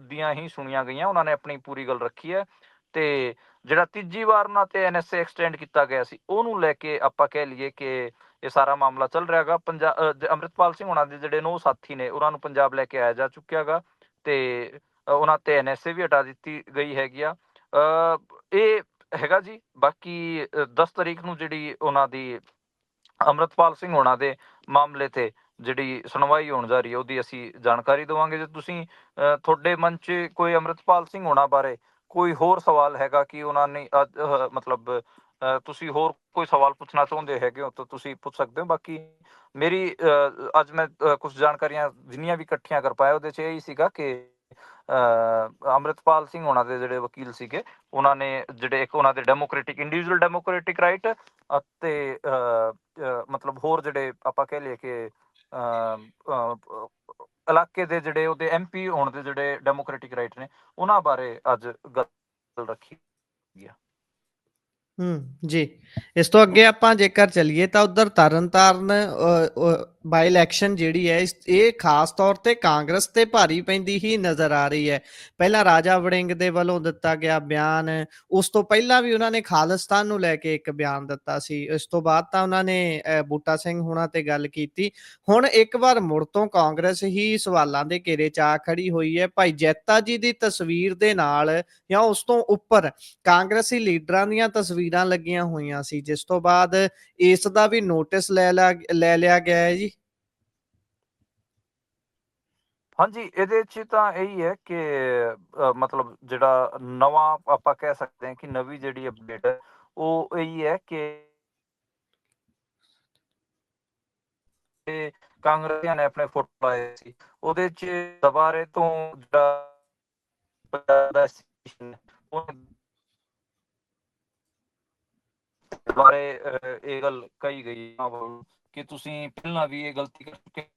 Speaker 2: ਦੀਆਂ ਹੀ ਸੁਣੀਆਂ ਗਈਆਂ। ਉਹਨਾਂ ਨੇ ਆਪਣੀ ਪੂਰੀ ਗੱਲ ਰੱਖੀ ਹੈ ਤੇ ਜਿਹੜਾ ਤੀਜੀ ਵਾਰ ਉਹਨਾਂ ਤੇ ਐਨਐਸਏ ਐਕਸਟੈਂਡ ਕੀਤਾ ਗਿਆ ਸੀ ਉਹਨੂੰ ਲੈ ਕੇ ਆਪਾਂ ਕਹਿ ਲਈਏ ਕਿ ਇਹ ਸਾਰਾ ਮਾਮਲਾ ਚੱਲ ਰਿਹਾਗਾ ਪੰਜਾਬ ਅੰਮ੍ਰਿਤਪਾਲ ਸਿੰਘ ਹੋਣਾ ਦੇ ਜਿਹੜੇ ਨੋ ਸਾਥੀ ਨੇ ਉਹਨਾਂ ਨੂੰ ਪੰਜਾਬ ਲੈ ਕੇ ਆਇਆ ਜਾ ਚੁੱਕਿਆਗਾ ਤੇ ਉਹਨਾਂ ਤੇ ਐਨਐਸਏ ਵੀ ਹਟਾ ਦਿੱਤੀ ਗਈ ਹੈਗੀ ਆ। ਇਹ ਹੈਗਾ ਜੀ ਬਾਕੀ 10 ਤਰੀਕ ਨੂੰ ਜਿਹੜੀ ਉਹਨਾਂ ਦੀ ਅੰਮ੍ਰਿਤਪਾਲ ਸਿੰਘ ਹੋਣਾ ਦੇ ਮਾਮਲੇ ਤੇ ਜਿਹੜੀ ਸੁਣਵਾਈ ਹੋਣ ਜਾ ਰਹੀ ਹੈ ਉਹਦੀ ਅਸੀਂ ਜਾਣਕਾਰੀ ਦੇਵਾਂਗੇ। ਜੇ ਤੁਸੀਂ ਅ, ਤੁਹਾਡੇ ਮਨ 'ਚ ਕੋਈ ਅੰਮ੍ਰਿਤਪਾਲ ਸਿੰਘ ਹੋਣਾ ਬਾਰੇ ਕੋਈ ਹੋਰ ਸਵਾਲ ਹੈਗਾ ਕਿ ਉਹਨਾਂ ਨੇ ਮਤਲਬ ਤੁਸੀਂ ਹੋਰ ਕੋਈ ਸਵਾਲ ਪੁੱਛਣਾ ਚਾਹੁੰਦੇ ਹੈਗੇ ਹੋ ਤਾਂ ਤੁਸੀਂ ਪੁੱਛ ਸਕਦੇ ਹੋ। ਬਾਕੀ ਮੇਰੀ ਅੱਜ ਮੈਂ ਕੁਝ ਜਾਣਕਾਰੀਆਂ ਜਿੰਨੀਆਂ ਵੀ ਇਕੱਠੀਆਂ ਕਰ ਪਾਇਆ ਉਹਦੇ 'ਚ ਇਹ ਹੀ ਸੀਗਾ ਕਿ ਅਹ, ਅੰਮ੍ਰਿਤਪਾਲ ਸਿੰਘ ਉਹਨਾਂ ਦੇ ਜਿਹੜੇ ਵਕੀਲ ਸੀਗੇ ਉਹਨਾਂ ਨੇ ਜਿਹੜੇ ਇੱਕ ਉਹਨਾਂ ਦੇ ਡੈਮੋਕ੍ਰੈਟਿਕ ਇੰਡੀਵਿਜੂਅਲ ਡੈਮੋਕ੍ਰੈਟਿਕ ਰਾਈਟ ਅਤੇ ਅਹ, ਮਤਲਬ ਹੋਰ ਜਿਹੜੇ ਆਪਾਂ ਕਹਿ ਲਈਏ ਕਿ ਇਲਾਕੇ ਦੇ ਜਿਹੜੇ ਉਹਦੇ ਐਮਪੀ ਹੋਣ ਦੇ ਜਿਹੜੇ ਡੈਮੋਕ੍ਰੈਟਿਕ ਰਾਈਟ ਨੇ, ਉਹਨਾਂ ਬਾਰੇ ਅੱਜ ਗੱਲ ਰੱਖੀ
Speaker 1: ਹੂੰ, ਜੀ। ਇਸ ਤੋਂ ਅੱਗੇ ਆਪਾਂ ਜੇਕਰ ਚਲੀਏ ਤਾਂ ਉਧਰ ਤਰਨਤਾਰਨ ਬਾਈ ਇਲੈਕਸ਼ਨ ਜਿਹੜੀ ਹੈ ਇਹ ਖਾਸ ਤੌਰ ਤੇ ਕਾਂਗਰਸ ਤੇ ਭਾਰੀ ਪੈਂਦੀ ਹੀ ਨਜ਼ਰ ਆ ਰਹੀ ਹੈ। ਪਹਿਲਾਂ ਰਾਜਾ ਵੜਿੰਗ ਦੇ ਵੱਲੋਂ ਦਿੱਤਾ ਗਿਆ ਬਿਆਨ, ਉਸ ਤੋਂ ਪਹਿਲਾਂ ਵੀ ਉਹਨਾਂ ਨੇ ਖਾਲਿਸਤਾਨ ਨੂੰ ਲੈ ਕੇ ਇੱਕ ਬਿਆਨ ਦਿੱਤਾ ਸੀ। ਇਸ ਤੋਂ ਬਾਅਦ ਤਾਂ ਉਹਨਾਂ ਨੇ ਬੂਟਾ ਸਿੰਘ ਹੋਣਾ ਤੇ ਗੱਲ ਕੀਤੀ। ਹੁਣ ਇੱਕ ਵਾਰ ਮੁੜ ਤੋਂ ਕਾਂਗਰਸ ਹੀ ਸਵਾਲਾਂ ਦੇ ਘੇਰੇ 'ਚ ਆ ਖੜੀ ਹੋਈ ਹੈ। ਭਾਈ ਜੈਤਾ ਜੀ ਦੀ ਤਸਵੀਰ ਦੇ ਨਾਲ ਜਾਂ ਉਸ ਤੋਂ ਉੱਪਰ ਕਾਂਗਰਸੀ ਲੀਡਰਾਂ ਦੀਆਂ ਤਸਵੀਰਾਂ ਲੱਗੀਆਂ ਹੋਈਆਂ ਸੀ, ਜਿਸ ਤੋਂ ਬਾਅਦ ਇਸ ਦਾ ਵੀ ਨੋਟਿਸ ਲੈ ਲਿਆ ਲੈ ਲਿਆ ਗਿਆ ਹੈ ਜੀ।
Speaker 2: ਹਾਂਜੀ ਇਹਦੇ 'ਚ ਤਾਂ ਇਹੀ ਹੈ ਕਿ ਅ, ਮਤਲਬ ਜਿਹੜਾ ਨਵਾਂ ਆਪਾਂ ਕਹਿ ਸਕਦੇ ਹਾਂ ਕਿ ਨਵੀਂ ਜਿਹੜੀ ਅਪਡੇਟ ਹੈ ਉਹ ਇਹੀ ਹੈ ਕਿ ਤੇ ਕਾਂਗਰਸੀਆਂ ਨੇ ਆਪਣੇ ਫੋਟੋ ਪਾਏ ਸੀ। ਉਹਦੇ 'ਚ ਦੁਬਾਰੇ ਤੋਂ ਜਿਹੜਾ ਪੰਜਾਬ ਦਾ ਸੈਸ਼ਨ ਉਹ ਦੁਬਾਰੇ ਅ, ਇਹ ਗੱਲ ਕਹੀ ਗਈ ਉਹਨਾਂ ਕਿ ਤੁਸੀਂ ਪਹਿਲਾਂ ਵੀ ਇਹ ਗਲਤੀ ਕਰ ਚੁੱਕੇ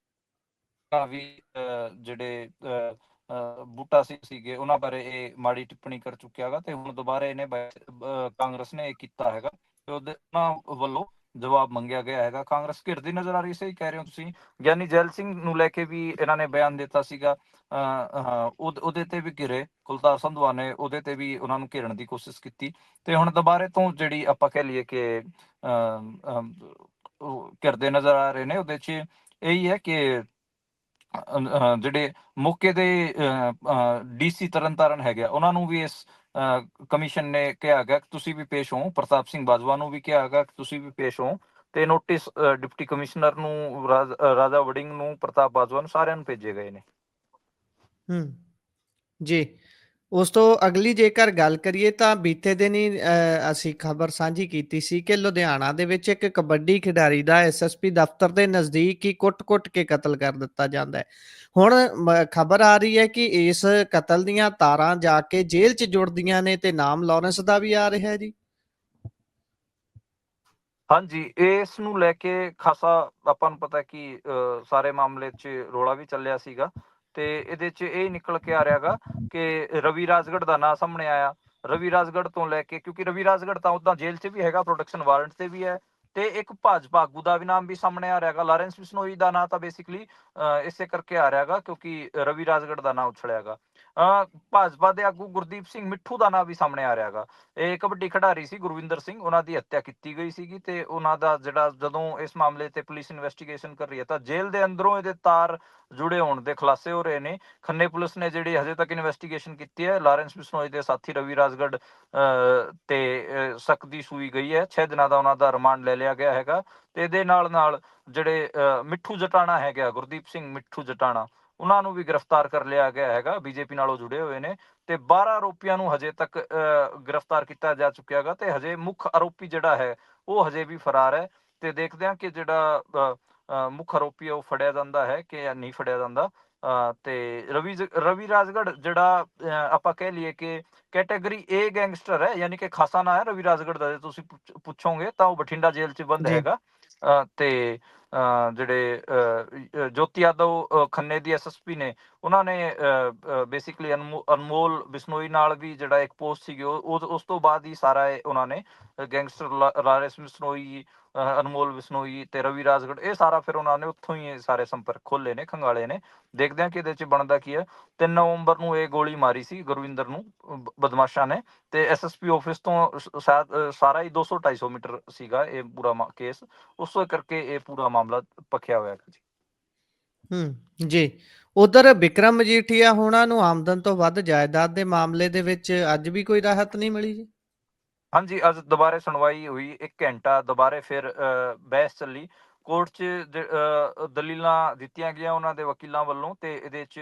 Speaker 2: ਆ ਵੀ ਅ, ਜਿਹੜੇ ਅ, ਬੂਟਾ ਸਿੰਘ ਸੀਗੇ ਉਹਨਾਂ ਬਾਰੇ ਇਹ ਮਾੜੀ ਟਿੱਪਣੀ ਕਰ ਚੁੱਕਿਆ ਹੈਗਾ ਤੇ ਹੁਣ ਦੁਬਾਰਾ ਇਹਨੇ ਕਾਂਗਰਸ ਨੇ ਇਹ ਕੀਤਾ ਹੈਗਾ ਤੇ ਉਹਨਾਂ ਵੱਲੋਂ ਜਵਾਬ ਮੰਗਿਆ ਗਿਆ ਹੈਗਾ। ਕਾਂਗਰਸ ਘਿਰਦੀ ਨਜ਼ਰ ਆ ਰਹੀ ਸਹੀ ਕਹਿ ਰਹੇ ਹੋ ਤੁਸੀਂ। ਗਿਆਨੀ ਜੈਲ ਸਿੰਘ ਨੂੰ ਲੈ ਕੇ ਵੀ ਇਹਨਾਂ ਨੇ ਬਿਆਨ ਦਿੱਤਾ ਸੀਗਾ। ਅ, ਉਹਦੇ ਤੇ ਵੀ ਘਿਰੇ ਕੁਲਤਾਰ ਸੰਧਵਾ ਨੇ ਉਹਦੇ ਤੇ ਵੀ ਉਹਨਾਂ ਨੂੰ ਘੇਰਨ ਦੀ ਕੋਸ਼ਿਸ਼ ਕੀਤੀ। ਤੇ ਹੁਣ ਦੁਬਾਰੇ ਤੋਂ ਜਿਹੜੀ ਆਪਾਂ ਕਹਿ ਲਈਏ ਕਿ ਅਮ, ਘਿਰਦੇ ਨਜ਼ਰ ਆ ਰਹੇ ਨੇ ਉਹਦੇ 'ਚ ਇਹੀ ਹੈ ਕਿ ਜਿਹੜੇ ਮੌਕੇ ਦੇ ਡੀਸੀ ਤਰਨਤਾਰਨ ਹੈਗੇ ਉਹਨਾਂ ਨੂੰ ਵੀ ਇਸ ਕਮਿਸ਼ਨ ਨੇ ਕਿਹਾ ਗਿਆ ਕਿ ਤੁਸੀਂ ਵੀ ਪੇਸ਼ ਹੋ, ਪ੍ਰਤਾਪ ਸਿੰਘ ਬਾਜਵਾ ਨੂੰ ਵੀ ਕਿਹਾ ਗਿਆ ਕਿ ਤੁਸੀਂ ਵੀ ਪੇਸ਼ ਹੋ ਤੇ ਨੋਟਿਸ ਡਿਪਟੀ ਕਮਿਸ਼ਨਰ ਨੂੰ, ਰਾਜ- ਰਾਜਾ ਵੜਿੰਗ ਨੂੰ, ਪ੍ਰਤਾਪ ਬਾਜਵਾ ਨੂੰ ਸਾਰਿਆਂ ਨੂੰ ਭੇਜੇ ਗਏ ਨੇ।
Speaker 1: ਹੂੰ, ਜੀ। ਉਸ ਤੋਂ ਅਗਲੀ ਜੇਕਰ ਗੱਲ ਕਰੀਏ ਤਾਂ ਬੀਤੇ ਦਿਨ ਹੀ ਅਸੀਂ ਖਬਰ ਸਾਂਝੀ ਕੀਤੀ ਸੀ ਕਿ ਲੁਧਿਆਣਾ ਦੇ ਵਿੱਚ ਇੱਕ ਕਬੱਡੀ ਖਿਡਾਰੀ ਦਾ ਐਸਐਸਪੀ ਦਫ਼ਤਰ ਦੇ ਨਜ਼ਦੀਕ ਹੀ ਕੁੱਟ-ਕੁੱਟ ਕੇ ਕਤਲ ਕਰ ਦਿੱਤਾ ਜਾਂਦਾ ਹੈ। ਹੁਣ ਖਬਰ ਆ ਰਹੀ ਹੈ ਕਿ ਇਸ ਕਤਲ ਦੀਆਂ ਤਾਰਾਂ ਜਾ ਕੇ ਜੇਲ੍ਹ 'ਚ ਜੁੜਦੀਆਂ ਨੇ ਤੇ ਨਾਮ ਲਾਰੈਂਸ ਦਾ ਵੀ ਆ ਰਿਹਾ ਹੈ ਜੀ।
Speaker 2: ਹਾਂਜੀ, ਇਸ ਨੂੰ ਲੈ ਕੇ ਖਾਸਾ ਆਪਾਂ ਨੂੰ ਪਤਾ ਕਿ ਸਾਰੇ ਮਾਮਲੇ 'ਚ ਰੋਲਾ ਵੀ ਚੱਲਿਆ ਸੀਗਾ। ਤੇ ਇਹਦੇ 'ਚ ਇਹ ਨਿਕਲ ਕੇ ਆ ਰਿਹਾਗਾ ਕਿ ਰਵੀ ਰਾਜਗੜ੍ਹ ਦਾ ਨਾਂ ਸਾਹਮਣੇ ਆਇਆ। ਰਵੀ ਰਾਜਗੜ੍ਹ ਤੋਂ ਲੈ ਕੇ ਕਿਉਂਕਿ ਰਵੀ ਰਾਜਗੜ੍ਹ ਤਾਂ ਉਦਾਂ ਜੇਲ੍ਹ 'ਚ ਵੀ ਹੈਗਾ ਪ੍ਰੋਟੈਕਸ਼ਨ ਵਾਰੰਟ ਤੇ ਵੀ ਹੈ। ਤੇ ਇੱਕ ਭਾਜਪਾ ਆਗੂ ਦਾ ਵੀ ਨਾਮ ਵੀ ਸਾਹਮਣੇ ਆ ਰਿਹਾਗਾ। ਲਾਰੈਂਸ ਬਿਸ਼ਨੋਈ ਦਾ ਨਾਂ ਤਾਂ ਬੇਸਿਕਲੀ ਇਸੇ ਕਰਕੇ ਆ ਰਿਹਾਗਾ ਕਿਉਂਕਿ ਰਵੀ ਰਾਜਗੜ੍ਹ ਦਾ ਨਾਂ ਉਛਲਿਆਗਾ ਅ, ਭਾਜਪਾ ਦੇ ਆਗੂ ਗੁਰਦੀਪ ਸਿੰਘ ਮਿੱਠੂ ਦਾ ਨਾਂ ਵੀ ਸਾਹਮਣੇ ਆ ਰਿਹਾਗਾ ਇਹ ਕਬੱਡੀ ਖਿਡਾਰੀ ਸੀ ਗੁਰਵਿੰਦਰ ਸਿੰਘ। ਉਹਨਾਂ ਦੀ ਹੱਤਿਆ ਕੀਤੀ ਗਈ ਸੀਗੀ ਤੇ ਉਹਨਾਂ ਦਾ ਜਿਹੜਾ ਜਦੋਂ ਇਸ ਮਾਮਲੇ ਤੇ ਪੁਲਿਸ ਇਨਵੈਸਟੀਗੇਸ਼ਨ ਕਰ ਰਹੀ ਹੈ ਤਾਂ ਜੇਲ੍ਹ ਦੇ ਅੰਦਰੋਂ ਇਹਦੇ ਤਾਰ ਜੁੜੇ ਹੋਣ ਦੇ ਖੁਲਾਸੇ ਹੋ ਰਹੇ ਨੇ। ਖੰਨੇ ਪੁਲਿਸ ਨੇ ਜਿਹੜੀ ਹਜੇ ਤੱਕ ਇਨਵੈਸਟੀਗੇਸ਼ਨ ਕੀਤੀ ਹੈ ਲਾਰੈਂਸ ਬਿਸ਼ਨੋਈ ਦੇ ਸਾਥੀ ਰਵੀ ਰਾਜਗੜ੍ਹ ਅ, ਤੇ ਸਕਦੀ ਸੂਈ ਗਈ ਹੈ। 6 ਦਿਨਾਂ ਦਾ ਉਹਨਾਂ ਦਾ ਰਿਮਾਂਡ ਲੈ ਲਿਆ ਗਿਆ ਹੈਗਾ ਤੇ ਇਹਦੇ ਨਾਲ ਨਾਲ ਜਿਹੜੇ ਅ, ਮਿੱਠੂ ਜਟਾਣਾ ਹੈਗਾ ਗੁਰਦੀਪ ਸਿੰਘ ਮਿੱਠੂ ਜਟਾਣਾ ਉਹਨਾਂ ਨੂੰ ਵੀ ਗ੍ਰਿਫਤਾਰ ਕਰ ਲਿਆ ਗਿਆ ਹੈਗਾ ਬੀਜੇਪੀ ਨਾਲ ਜੁੜੇ ਹੋਏ ਨੇ ਤੇ 12 ਆਰੋਪੀਆਂ ਨੂੰ ਹਜੇ ਤੱਕ ਗ੍ਰਿਫਤਾਰ ਕੀਤਾ ਜਾ ਚੁੱਕਿਆ ਹੈਗਾ ਤੇ ਹਜੇ ਮੁੱਖ ਆਰੋਪੀ ਜਿਹੜਾ ਹੈ ਉਹ ਹਜੇ ਵੀ ਫਰਾਰ ਹੈ ਤੇ ਦੇਖਦੇ ਹਾਂ ਕਿ ਜਿਹੜਾ ਮੁੱਖ ਆਰੋਪੀ ਉਹ ਫੜਿਆ ਜਾਂਦਾ ਹੈ ਕਿ ਜਾਂ ਨਹੀਂ ਫੜਿਆ ਜਾਂਦਾ ਤੇ ਰਵੀ ਰਵੀ ਰਾਜਗੜ੍ਹ ਜਿਹੜਾ ਆਪਾਂ ਕਹਿ ਲਈਏ ਕਿ ਕੈਟਾਗਰੀ A ਗੈਂਗਸਟਰ ਹੈ ਯਾਨੀ ਕਿ ਖਾਸਾ ਨਾਂ ਹੈ ਰਵੀ ਰਾਜਗੜ੍ਹ ਦਾ ਜੇ ਤੁਸੀਂ ਪੁੱਛ- ਪੁੱਛੋਗੇ ਤਾਂ ਉਹ ਬਠਿੰਡਾ ਜੇਲ੍ਹ 'ਚ ਬੰਦ। ਹੈਗਾ ਤੇ ਜਿਹੜੇ ਅ, ਜੋਤੀ ਯਾਦਵ ਖੰਨੇ ਦੀ ਐਸਐਸਪੀ ਨੇ ਉਹਨਾਂ ਨੇ ਬੇਸਿਕਲੀ ਅਨਮੋਲ ਬਿਸ਼ਨੋਈ ਨਾਲ ਵੀ ਜਿਹੜਾ ਇੱਕ ਪੋਸਟ ਸੀਗੀ ਉਹ ਉਸ ਤੋਂ ਬਾਅਦ ਹੀ ਸਾਰਾ ਉਹਨਾਂ ਨੇ ਗੈਂਗਸਟਰ ਲਾਰੈਂਸ ਬਿਸ਼ਨੋਈ ਅਨਮੋਲ ਬਿਸ਼ਨੋਈ ਤੇ ਰਵੀ ਰਾਜਗੜ੍ਹ, ਇਹ ਸਾਰਾ ਫਿਰ ਉਹਨਾਂ ਨੇ ਉੱਥੋਂ ਹੀ ਸਾਰੇ ਸੰਪਰਕ ਖੋਲੇ ਨੇ, ਖੰਗਾਲੇ ਨੇ। ਦੇਖਦੇ ਹਾਂ ਕਿ ਇਹਦੇ ਚ ਬਣਦਾ ਕੀ ਹੈ। 3 ਨਵੰਬਰ ਨੂੰ ਇਹ ਗੋਲੀ ਮਾਰੀ ਸੀ ਗੁਰਵਿੰਦਰ ਨੂੰ ਬਦਮਾਸ਼ਾਂ ਨੇ। ਤੇ ਐਸਐਸਪੀ ਆਫਿਸ ਤੋਂ ਸਾਰਾ ਹੀ 200 250 ਮੀਟਰ ਸੀਗਾ ਇਹ ਪੂਰਾ ਕੇਸ। ਉਸ ਕਰਕੇ ਇਹ ਪੂਰਾ ਮਾਮਲਾ ਪੱਕਿਆ ਹੋਇਆ ਹੈ ਜੀ।
Speaker 1: ਹੂੰ, ਜੀ। ਉਧਰ ਵਿਕਰਮ ਮਜੀਠੀਆ ਹੋਣਾ ਨੂੰ ਆਮਦਨ ਤੋਂ ਵੱਧ ਜਾਇਦਾਦ ਦੇ ਮਾਮਲੇ ਦੇ ਵਿੱਚ ਅੱਜ ਵੀ ਕੋਈ ਰਾਹਤ ਨਹੀਂ ਮਿਲੀ ਜੀ?
Speaker 2: ਹਾਂਜੀ ਅੱਜ ਦੁਬਾਰੇ ਸੁਣਵਾਈ ਹੋਈ 1 ਘੰਟਾ ਦੁਬਾਰੇ ਫਿਰ ਅ, ਬਹਿਸ ਚੱਲੀ। ਕੋਰਟ 'ਚ ਦ- ਅ, ਦਲੀਲਾਂ ਦਿੱਤੀਆਂ ਗਈਆਂ ਉਹਨਾਂ ਦੇ ਵਕੀਲਾਂ ਵੱਲੋਂ ਤੇ ਇਹਦੇ 'ਚ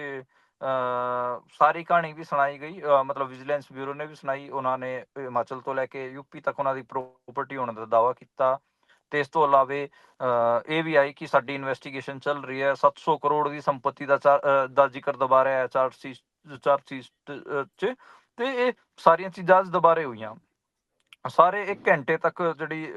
Speaker 2: ਅ, ਸਾਰੀ ਕਹਾਣੀ ਵੀ ਸੁਣਾਈ ਗਈ। ਅ, ਮਤਲਬ ਵਿਜੀਲੈਂਸ ਬਿਊਰੋ ਨੇ ਵੀ ਸੁਣਾਈ ਉਹਨਾਂ ਨੇ ਹਿਮਾਚਲ ਤੋਂ ਲੈ ਕੇ ਯੂਪੀ ਤੱਕ ਉਹਨਾਂ ਦੀ ਪ੍ਰਾਪਰਟੀ ਹੋਣ ਦਾ ਦਾਅਵਾ ਕੀਤਾ। ਤੇ ਇਸ ਤੋਂ ਇਲਾਵੇ ਅ, ਇਹ ਵੀ ਆਈ ਕਿ ਸਾਡੀ ਇਨਵੈਸਟੀਗੇਸ਼ਨ ਚੱਲ ਰਹੀ ਹੈ। 700 ਕਰੋੜ ਦੀ ਸੰਪਤੀ ਦਾ ਚਾ- ਅ, ਦਾ ਜ਼ਿਕਰ ਦੁਬਾਰਾ ਆਇਆ ਚਾਰਟ ਸ਼ੀਟ ਚਾਰਟ ਸ਼ੀਟ 'ਚ। ਤੇ ਇਹ ਸਾਰੀਆਂ ਚੀਜ਼ਾਂ ਅੱਜ ਦੁਬਾਰੇ ਹੋਈਆਂ। ਸਾਰੇ 1 ਘੰਟੇ ਤੱਕ ਜਿਹੜੀ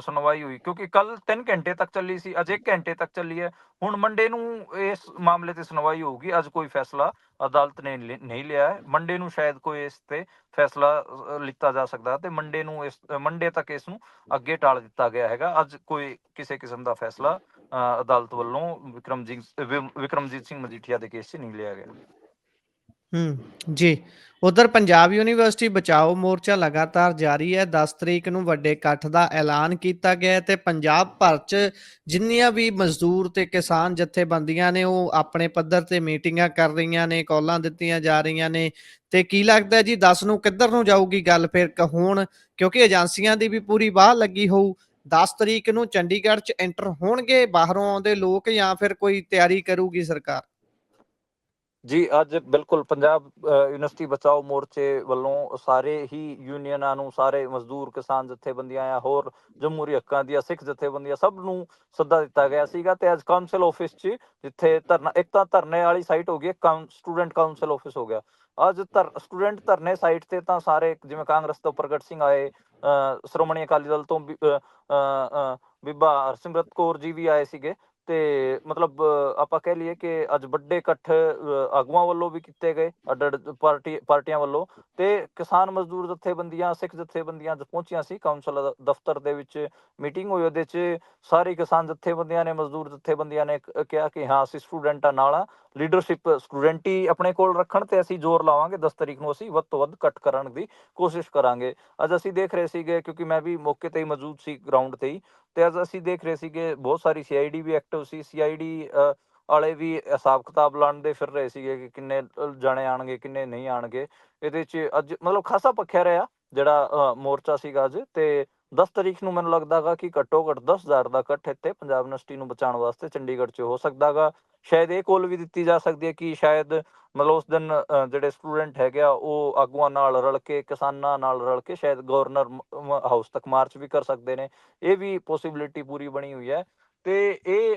Speaker 2: ਸੁਣਵਾਈ ਹੋਈ ਕਿਉਂਕਿ ਕੱਲ 3 ਘੰਟੇ ਤੱਕ ਚੱਲੀ ਸੀ ਅੱਜ 1 ਘੰਟੇ ਤੱਕ ਚੱਲੀ ਹੈ। ਹੁਣ ਮੰਡੇ ਨੂੰ ਇਸ ਮਾਮਲੇ ਤੇ ਸੁਣਵਾਈ ਹੋਊਗੀ ਅੱਜ ਕੋਈ ਫੈਸਲਾ ਅਦਾਲਤ ਨੇ ਨਹੀਂ ਲਿਆ ਹੈ। ਮੰਡੇ ਨੂੰ ਸ਼ਾਇਦ ਕੋਈ ਇਸ ਤੇ ਫੈਸਲਾ ਲਿੱਤਾ ਜਾ ਸਕਦਾ ਤੇ ਮੰਡੇ ਨੂੰ ਇਸ ਮੰਡੇ ਤੱਕ ਇਸ ਨੂੰ ਅੱਗੇ ਟਾਲ ਦਿੱਤਾ ਗਿਆ ਹੈਗਾ। ਅੱਜ ਕੋਈ ਕਿਸੇ ਕਿਸਮ ਦਾ ਫੈਸਲਾ ਅ, ਅਦਾਲਤ ਵੱਲੋਂ ਵਿਕਰਮਜੀਤ ਵਿਕਰਮਜੀਤ ਸਿੰਘ ਮਜੀਠੀਆ ਦੇ ਕੇਸ 'ਚ ਨਹੀਂ ਲਿਆ ਗਿਆ।
Speaker 1: ਹੂੰ, ਜੀ। ਉਧਰ ਪੰਜਾਬ ਯੂਨੀਵਰਸਿਟੀ ਬਚਾਓ ਮੋਰਚਾ ਲਗਾਤਾਰ ਜਾਰੀ ਹੈ। 10 ਤਰੀਕ ਨੂੰ ਵੱਡੇ ਇਕੱਠ ਦਾ ਐਲਾਨ ਕੀਤਾ ਗਿਆ ਹੈ ਤੇ ਪੰਜਾਬ ਭਰ ਚ ਜਿੰਨੀਆਂ ਵੀ ਮਜ਼ਦੂਰ ਤੇ ਕਿਸਾਨ ਜਥੇਬੰਦੀਆਂ ਨੇ, ਉਹ ਆਪਣੇ ਪੱਧਰ ਤੇ ਮੀਟਿੰਗਾਂ ਕਰ ਰਹੀਆਂ ਨੇ, ਕਾਲਾਂ ਦਿੱਤੀਆਂ ਜਾ ਰਹੀਆਂ ਨੇ। ਤੇ ਕੀ ਲੱਗਦਾ ਹੈ ਜੀ 10 ਨੂੰ ਕਿੱਧਰ ਨੂੰ ਜਾਊਗੀ ਗੱਲ ਫਿਰ ਕ- ਹੁਣ? ਕਿਉਂਕਿ ਏਜੰਸੀਆਂ ਦੀ ਵੀ ਪੂਰੀ ਵਾਹ ਲੱਗੀ ਹੋਊ। 10 ਤਰੀਕ ਨੂੰ ਚੰਡੀਗੜ੍ਹ ਚ ਐਂਟਰ ਹੋਣਗੇ, ਬਾਹਰੋਂ ਆਉਂਦੇ ਲੋਕ ਜਾਂ ਫਿਰ ਕੋਈ ਤਿਆਰੀ ਕਰੂਗੀ ਸਰਕਾਰ?
Speaker 2: ਜੀ ਅੱਜ ਬਿਲਕੁਲ ਪੰਜਾਬ ਯੂਨੀਵਰਸਿਟੀ ਬਚਾਓ ਮੋਰਚੇ ਵੱਲੋਂ ਸਾਰੇ ਹੀ ਯੂਨੀਅਨਾਂ ਨੂੰ ਸਾਰੇ ਮਜ਼ਦੂਰ ਕਿਸਾਨ ਜਥੇਬੰਦੀਆਂ ਆ ਹੋਰ ਜਮਹੂਰੀ ਹੱਕਾਂ ਦੀਆਂ ਸਿੱਖ ਜਥੇਬੰਦੀਆਂ ਸਭ ਨੂੰ ਸੱਦਾ ਦਿੱਤਾ ਗਿਆ ਸੀਗਾ ਤੇ ਅੱਜ ਕਾਉਂਸਲ ਆਫਿਸ 'ਚ ਜਿੱਥੇ ਧਰਨਾ ਇੱਕ ਤਾਂ ਧਰਨੇ ਵਾਲੀ ਸਾਈਟ ਹੋ ਗਈ ਸਟੂਡੈਂਟ ਕਾਉਂਸਲ ਆਫਿਸ ਹੋ ਗਿਆ। ਅੱਜ ਧਰ ਸਟੂਡੈਂਟ ਧਰਨੇ ਸਾਈਟ ਤੇ ਤਾਂ ਸਾਰੇ ਜਿਵੇਂ ਕਾਂਗਰਸ ਤੋਂ ਪ੍ਰਗਟ ਸਿੰਘ ਆਏ ਸ਼੍ਰੋਮਣੀ ਅਕਾਲੀ ਦਲ ਤੋਂ ਵੀ, ਬੀਬਾ ਹਰਸਿਮਰਤ ਕੌਰ ਜੀ ਵੀ ਆਏ ਸੀਗੇ। ਤੇ ਮਤਲਬ ਆਪਾਂ ਕਹਿ ਲਈਏ ਕਿ ਅੱਜ ਵੱਡੇ ਇਕੱਠ ਆਗੂਆਂ ਵੱਲੋਂ ਵੀ ਕੀਤੇ ਗਏ ਅੱਡ ਅੱਡ ਪਾਰਟੀ, ਪਾਰਟੀਆਂ ਵੱਲੋਂ ਤੇ ਕਿਸਾਨ ਮਜ਼ਦੂਰ ਜਥੇਬੰਦੀਆਂ, ਸਿੱਖ ਜਥੇਬੰਦੀਆਂ ਅੱਜ ਪਹੁੰਚੀਆਂ ਸੀ ਕੌਂਸਲ ਦਫ਼ਤਰ ਦੇ ਵਿੱਚ ਮੀਟਿੰਗ ਹੋਈ ਉਹਦੇ 'ਚ ਸਾਰੇ ਕਿਸਾਨ ਜਥੇਬੰਦੀਆਂ ਨੇ, ਮਜ਼ਦੂਰ ਜਥੇਬੰਦੀਆਂ ਨੇ ਕਿਹਾ ਕਿ ਹਾਂ, ਅਸੀਂ ਸਟੂਡੈਂਟਾਂ ਨਾਲ ਆ। ਲੀਡਰਸ਼ਿਪ ਸਟੂਡੈਂਟ ਹੀ ਆਪਣੇ ਕੋਲ ਰੱਖਣ ਤੇ ਅਸੀਂ ਜ਼ੋਰ ਲਾਵਾਂਗੇ। 10 ਤਰੀਕ ਨੂੰ ਅਸੀਂ ਵੱਧ ਤੋਂ ਵੱਧ ਇਕੱਠ ਕਰਨ ਦੀ ਕੋਸ਼ਿਸ਼ ਕਰਾਂਗੇ। ਅੱਜ ਅਸੀਂ ਦੇਖ ਰਹੇ ਸੀਗੇ, ਕਿਉਂਕਿ ਮੈਂ ਵੀ ਮੌਕੇ ਤੇ ਹੀ ਮੌਜੂਦ ਸੀ ਗਰਾਊਂਡ ਤੇ ਹੀ, ਤੇ ਅੱਜ ਅਸੀਂ ਦੇਖ ਰਹੇ ਸੀਗੇ ਬਹੁਤ ਸਾਰੀ ਸੀਆਈਡੀ ਵੀ ਐਕਟਿਵ ਸੀ। ਸੀਆਈਡੀ ਵਾਲੇ ਵੀ ਹਿਸਾਬ ਕਿਤਾਬ ਲਾਉਣ ਫਿਰ ਰਹੇ ਸੀਗੇ ਕਿ ਕਿੰਨੇ ਜਾਣੇ ਆਣਗੇ ਕਿੰਨੇ ਨਹੀਂ ਆਣਗੇ ਇਹਦੇ 'ਚ ਅੱਜ ਮਤਲਬ ਖਾਸਾ ਪੱਖਿਆ ਰਿਹਾ ਜਿਹੜਾ ਮੋਰਚਾ ਸੀਗਾ ਅੱਜ। ਤੇ 10 ਤਰੀਕ ਨੂੰ ਮੈਨੂੰ ਲੱਗਦਾਗਾ ਕਿ ਘੱਟੋ ਘੱਟ 10000 ਦਾ ਇਕੱਠ ਇੱਥੇ ਪੰਜਾਬ ਯੂਨੀਵਰਸਿਟੀ ਨੂੰ ਬਚਾਉਣ ਵਾਸਤੇ ਚੰਡੀਗੜ੍ਹ 'ਚ ਹੋ ਸਕਦਾਗਾ ਸ਼ਾਇਦ ਇਹ ਕੋਲ ਵੀ ਦਿੱਤੀ ਜਾ ਸਕਦੀ ਹੈ ਕਿ ਸ਼ਾਇਦ ਮਤਲਬ ਉਸ ਦਿਨ ਜਿਹੜੇ ਸਟੂਡੈਂਟ ਹੈਗੇ ਆ, ਉਹ ਆਗੂਆਂ ਨਾਲ ਰਲ ਕੇ, ਕਿਸਾਨਾਂ ਨਾਲ ਰਲ ਕੇ ਸ਼ਾਇਦ ਗਵਰਨਰ ਹਾਊਸ ਤੱਕ ਮਾਰਚ ਵੀ ਕਰ ਸਕਦੇ ਨੇ। ਇਹ ਵੀ ਪੋਸਿਬਿਲਿਟੀ ਪੂਰੀ ਬਣੀ ਹੋਈ ਹੈ। ਤੇ ਇਹ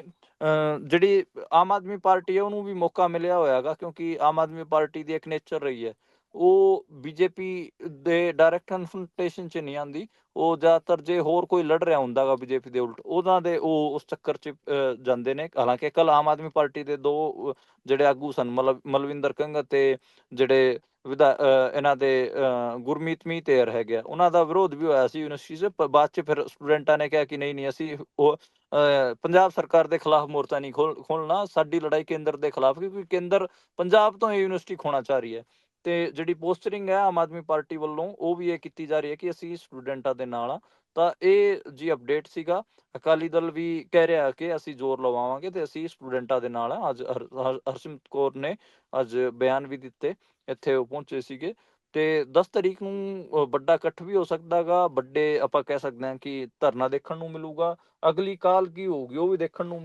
Speaker 2: ਜਿਹੜੀ ਆਮ ਆਦਮੀ ਪਾਰਟੀ ਹੈ, ਉਹਨੂੰ ਵੀ ਮੌਕਾ ਮਿਲਿਆ ਹੋਇਆਗਾ ਕਿਉਂਕਿ ਆਮ ਆਦਮੀ ਪਾਰਟੀ ਦੀ ਇੱਕ ਨੇਚਰ ਰਹੀ ਹੈ। ਉਹ ਬੀਜੇਪੀ ਦੇ ਡਾਇਰੈਕਟ ਕਨਫਰੰਟੇਸ਼ਨ 'ਚ ਨਹੀਂ ਆਂਦੀ ਉਹ ਜ਼ਿਆਦਾਤਰ ਜੇ ਹੋਰ ਕੋਈ ਲੜ ਰਿਹਾ ਹੁੰਦਾਗਾ ਬੀਜੇਪੀ ਦੇ ਉਲਟ ਉਹਨਾਂ ਦੇ ਉਹ ਉਸ ਚੱਕਰ 'ਚ ਜਾਂਦੇ ਨੇ। ਹਾਲਾਂਕਿ ਕੱਲ ਆਮ ਆਦਮੀ ਪਾਰਟੀ ਦੇ ਦੋ ਜਿਹੜੇ ਆਗੂ ਸਨ ਮਲਵਿੰਦਰ ਕੰਗ ਤੇ ਜਿਹੜੇ ਵਿਧਾ ਇਹਨਾਂ ਦੇ ਅ, ਗੁਰਮੀਤ ਮੀਤੇਰ ਹੈਗੇ ਆ, ਉਹਨਾਂ ਦਾ ਵਿਰੋਧ ਵੀ ਹੋਇਆ ਸੀ ਯੂਨੀਵਰਸਿਟੀ 'ਚ ਪਰ ਬਾਅਦ 'ਚ ਫਿਰ ਸਟੂਡੈਂਟਾਂ ਨੇ ਕਿਹਾ ਕਿ ਨਹੀਂ ਨਹੀਂ ਅਸੀਂ ਉਹ ਅ, ਪੰਜਾਬ ਸਰਕਾਰ ਦੇ ਖਿਲਾਫ ਮੋਰਚਾ ਨਹੀਂ ਖੋਲ ਖੋਲਣਾ ਸਾਡੀ ਲੜਾਈ ਕੇਂਦਰ ਦੇ ਖਿਲਾਫ ਕਿਉਂਕਿ ਕੇਂਦਰ ਪੰਜਾਬ ਤੋਂ ਇਹ ਯੂਨੀਵਰਸਿਟੀ ਖੋਣਾ ਚਾਹ ਰਹੀ ਹੈ। ਤੇ ਜਿਹੜੀ ਪੋਸਟਰਿੰਗ ਹੈ ਆਮ ਆਦਮੀ ਪਾਰਟੀ ਵੱਲੋਂ, ਉਹ ਵੀ ਇਹ ਕੀਤੀ ਜਾ ਰਹੀ ਹੈ ਕਿ ਅਸੀਂ ਸਟੂਡੈਂਟਾਂ ਦੇ ਨਾਲ ਆ। ਤਾਂ ਇਹ ਜੀ ਅਪਡੇਟ ਸੀਗਾ। ਅਕਾਲੀ ਦਲ ਵੀ ਕਹਿ ਰਿਹਾ ਕਿ ਅਸੀਂ ਜ਼ੋਰ ਲਵਾਵਾਂਗੇ ਤੇ ਅਸੀਂ ਸਟੂਡੈਂਟਾਂ ਦੇ ਨਾਲ ਆ। ਅੱਜ ਹਰ- ਹਰ- ਹਰਸਿਮਰਤ ਕੌਰ ਨੇ ਅੱਜ ਬਿਆਨ ਵੀ ਦਿੱਤੇ, ਇੱਥੇ ਉਹ ਪਹੁੰਚੇ ਸੀਗੇ। ਤੇ 10 ਤਰੀਕ ਨੂੰ ਵੱਡਾ ਇਕੱਠ ਵੀ ਹੋ ਸਕਦਾਗਾ ਵੱਡੇ ਆਪਾਂ ਕਹਿ ਸਕਦੇ ਹਾਂ ਕਿ ਧਰਨਾ ਦੇਖਣ ਨੂੰ ਮਿਲੂਗਾ। ਅਗਲੀ ਕਾਲ ਕੀ ਹੋਊਗੀ ਉਹ ਵੀ ਦੇਖਣ ਨੂੰ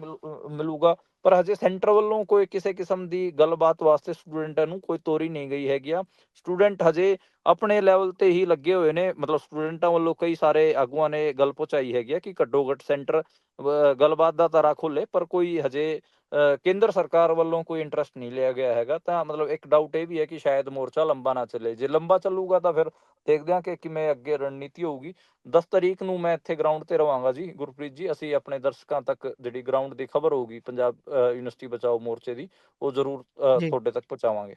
Speaker 2: ਮਿਲੂਗਾ। ਪਰ ਹਜੇ ਸੈਂਟਰ ਵੱਲੋਂ ਕੋਈ ਕਿਸੇ ਕਿਸਮ ਦੀ ਗੱਲਬਾਤ ਵਾਸਤੇ ਸਟੂਡੈਂਟਾਂ ਨੂੰ ਕੋਈ ਤੋਰੀ ਨਹੀਂ ਗਈ ਹੈਗੀ ਆ। ਸਟੂਡੈਂਟ ਹਜੇ ਆਪਣੇ ਲੈਵਲ ਤੇ ਹੀ ਲੱਗੇ ਹੋਏ ਨੇ। ਮਤਲਬ ਸਟੂਡੈਂਟਾਂ ਵੱਲੋਂ ਕਈ ਸਾਰੇ ਆਗੂਆਂ ਨੇ ਗੱਲ ਪਹੁੰਚਾਈ ਹੈਗੀ ਆ ਕਿ ਘੱਟੋ ਘੱਟ ਸੈਂਟਰ ਗੱਲਬਾਤ ਦਾ ਤਾਰਾ ਖੋਲੇ ਪਰ ਕੋਈ ਹਜੇ ਅ, ਕੇਂਦਰ ਸਰਕਾਰ ਵੱਲੋਂ ਕੋਈ ਇੰਟਰਸਟ ਨਹੀਂ ਲਿਆ ਗਿਆ ਹੈਗਾ। ਤਾਂ ਮਤਲਬ ਇੱਕ ਡਾਊਟ ਇਹ ਵੀ ਹੈ ਕਿ ਸ਼ਾਇਦ ਮੋਰਚਾ ਲੰਬਾ ਨਾ ਚੱਲੇ। ਜੇ ਲੰਬਾ ਚੱਲੂਗਾ ਤਾਂ ਫਿਰ ਦੇਖਦੇ ਹਾਂ ਕਿ ਕਿਵੇਂ ਅੱਗੇ ਰਣਨੀਤੀ ਹੋਊਗੀ। 10 ਤਰੀਕ ਨੂੰ ਮੈਂ ਇੱਥੇ ਗਰਾਊਂਡ ਤੇ ਰਵਾਂਗਾ ਜੀ ਗੁਰਪ੍ਰੀਤ ਜੀ। ਅਸੀਂ ਆਪਣੇ ਦਰਸ਼ਕਾਂ ਤੱਕ ਜਿਹੜੀ ਗਰਾਊਂਡ ਦੀ ਖਬਰ ਹੋਊਗੀ ਪੰਜਾਬ ਯੂਨੀਵਰਸਿਟੀ ਬਚਾਓ ਮੋਰਚੇ ਦੀ ਉਹ ਜ਼ਰੂਰ ਤੁਹਾਡੇ ਤੱਕ ਪਹੁੰਚਾਵਾਂਗੇ।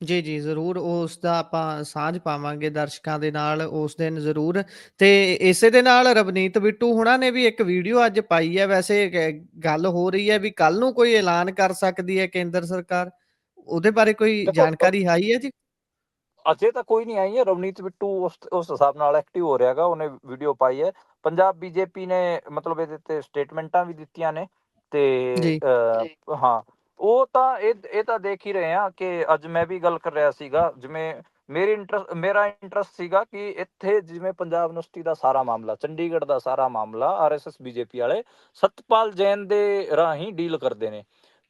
Speaker 1: ਜੀ ਜੀ ਜ਼ਰੂਰ। ਉਸ ਦਾ ਆਪਾਂ ਸਾਂਝ ਪਾਵਾਂਗੇ ਦਰਸ਼ਕਾਂ ਦੇ ਨਾਲ ਉਸ ਦਿਨ ਜ਼ਰੂਰ। ਤੇ ਇਸੇ ਦੇ ਨਾਲ ਰਵਨੀਤ ਬਿੱਟੂ ਹੁਣਾਂ ਨੇ ਵੀ ਇੱਕ ਵੀਡੀਓ ਅੱਜ ਪਾਈ ਹੈ। ਵੈਸੇ ਗੱਲ ਹੋ ਰਹੀ ਹੈ ਵੀ ਕੱਲ ਨੂੰ ਕੋਈ ਐਲਾਨ ਕਰ ਸਕਦੀ ਹੈ ਕੇਂਦਰ ਸਰਕਾਰ? ਉਹਦੇ ਬਾਰੇ ਕੋਈ ਜਾਣਕਾਰੀ ਆਈ ਹੈ ਜੀ?
Speaker 2: ਅਜੇ ਤਾਂ ਕੋਈ ਨਹੀਂ ਆਈ ਹੈ ਰਵਨੀਤ ਬਿੱਟੂ ਉਸ ਉਸ ਹਿਸਾਬ ਨਾਲ ਐਕਟਿਵ ਹੋ ਰਿਹਾਗਾ ਉਹਨੇ ਵੀਡੀਓ ਪਾਈ ਹੈ। ਪੰਜਾਬ ਬੀਜੇਪੀ ਨੇ ਮਤਲਬ ਇਹਦੇ ਤੇ ਸਟੇਟਮੈਂਟਾਂ ਵੀ ਦਿੱਤੀਆਂ ਨੇ ਤੇ ਹਾਂ ਉਹ ਤਾਂ ਇਹ ਇਹ ਤਾਂ ਦੇਖ ਹੀ ਰਹੇ ਆ ਕਿ ਅੱਜ ਮੈਂ ਵੀ ਗੱਲ ਕਰ ਰਿਹਾ ਸੀਗਾ ਜਿਵੇਂ ਮੇਰੀ ਇੰਟਰਸਟ ਮੇਰਾ ਇੰਟਰਸਟ ਸੀਗਾ ਕਿ ਇੱਥੇ ਜਿਵੇਂ ਪੰਜਾਬ ਯੂਨੀਵਰਸਿਟੀ ਦਾ ਸਾਰਾ ਮਾਮਲਾ ਚੰਡੀਗੜ੍ਹ ਦਾ ਸਾਰਾ ਮਾਮਲਾ ਆਰਐਸਐਸ ਬੀਜੇਪੀ ਵਾਲੇ ਸਤਪਾਲ ਜੈਨ ਦੇ ਰਾਹੀਂ ਡੀਲ ਕਰਦੇ ਨੇ।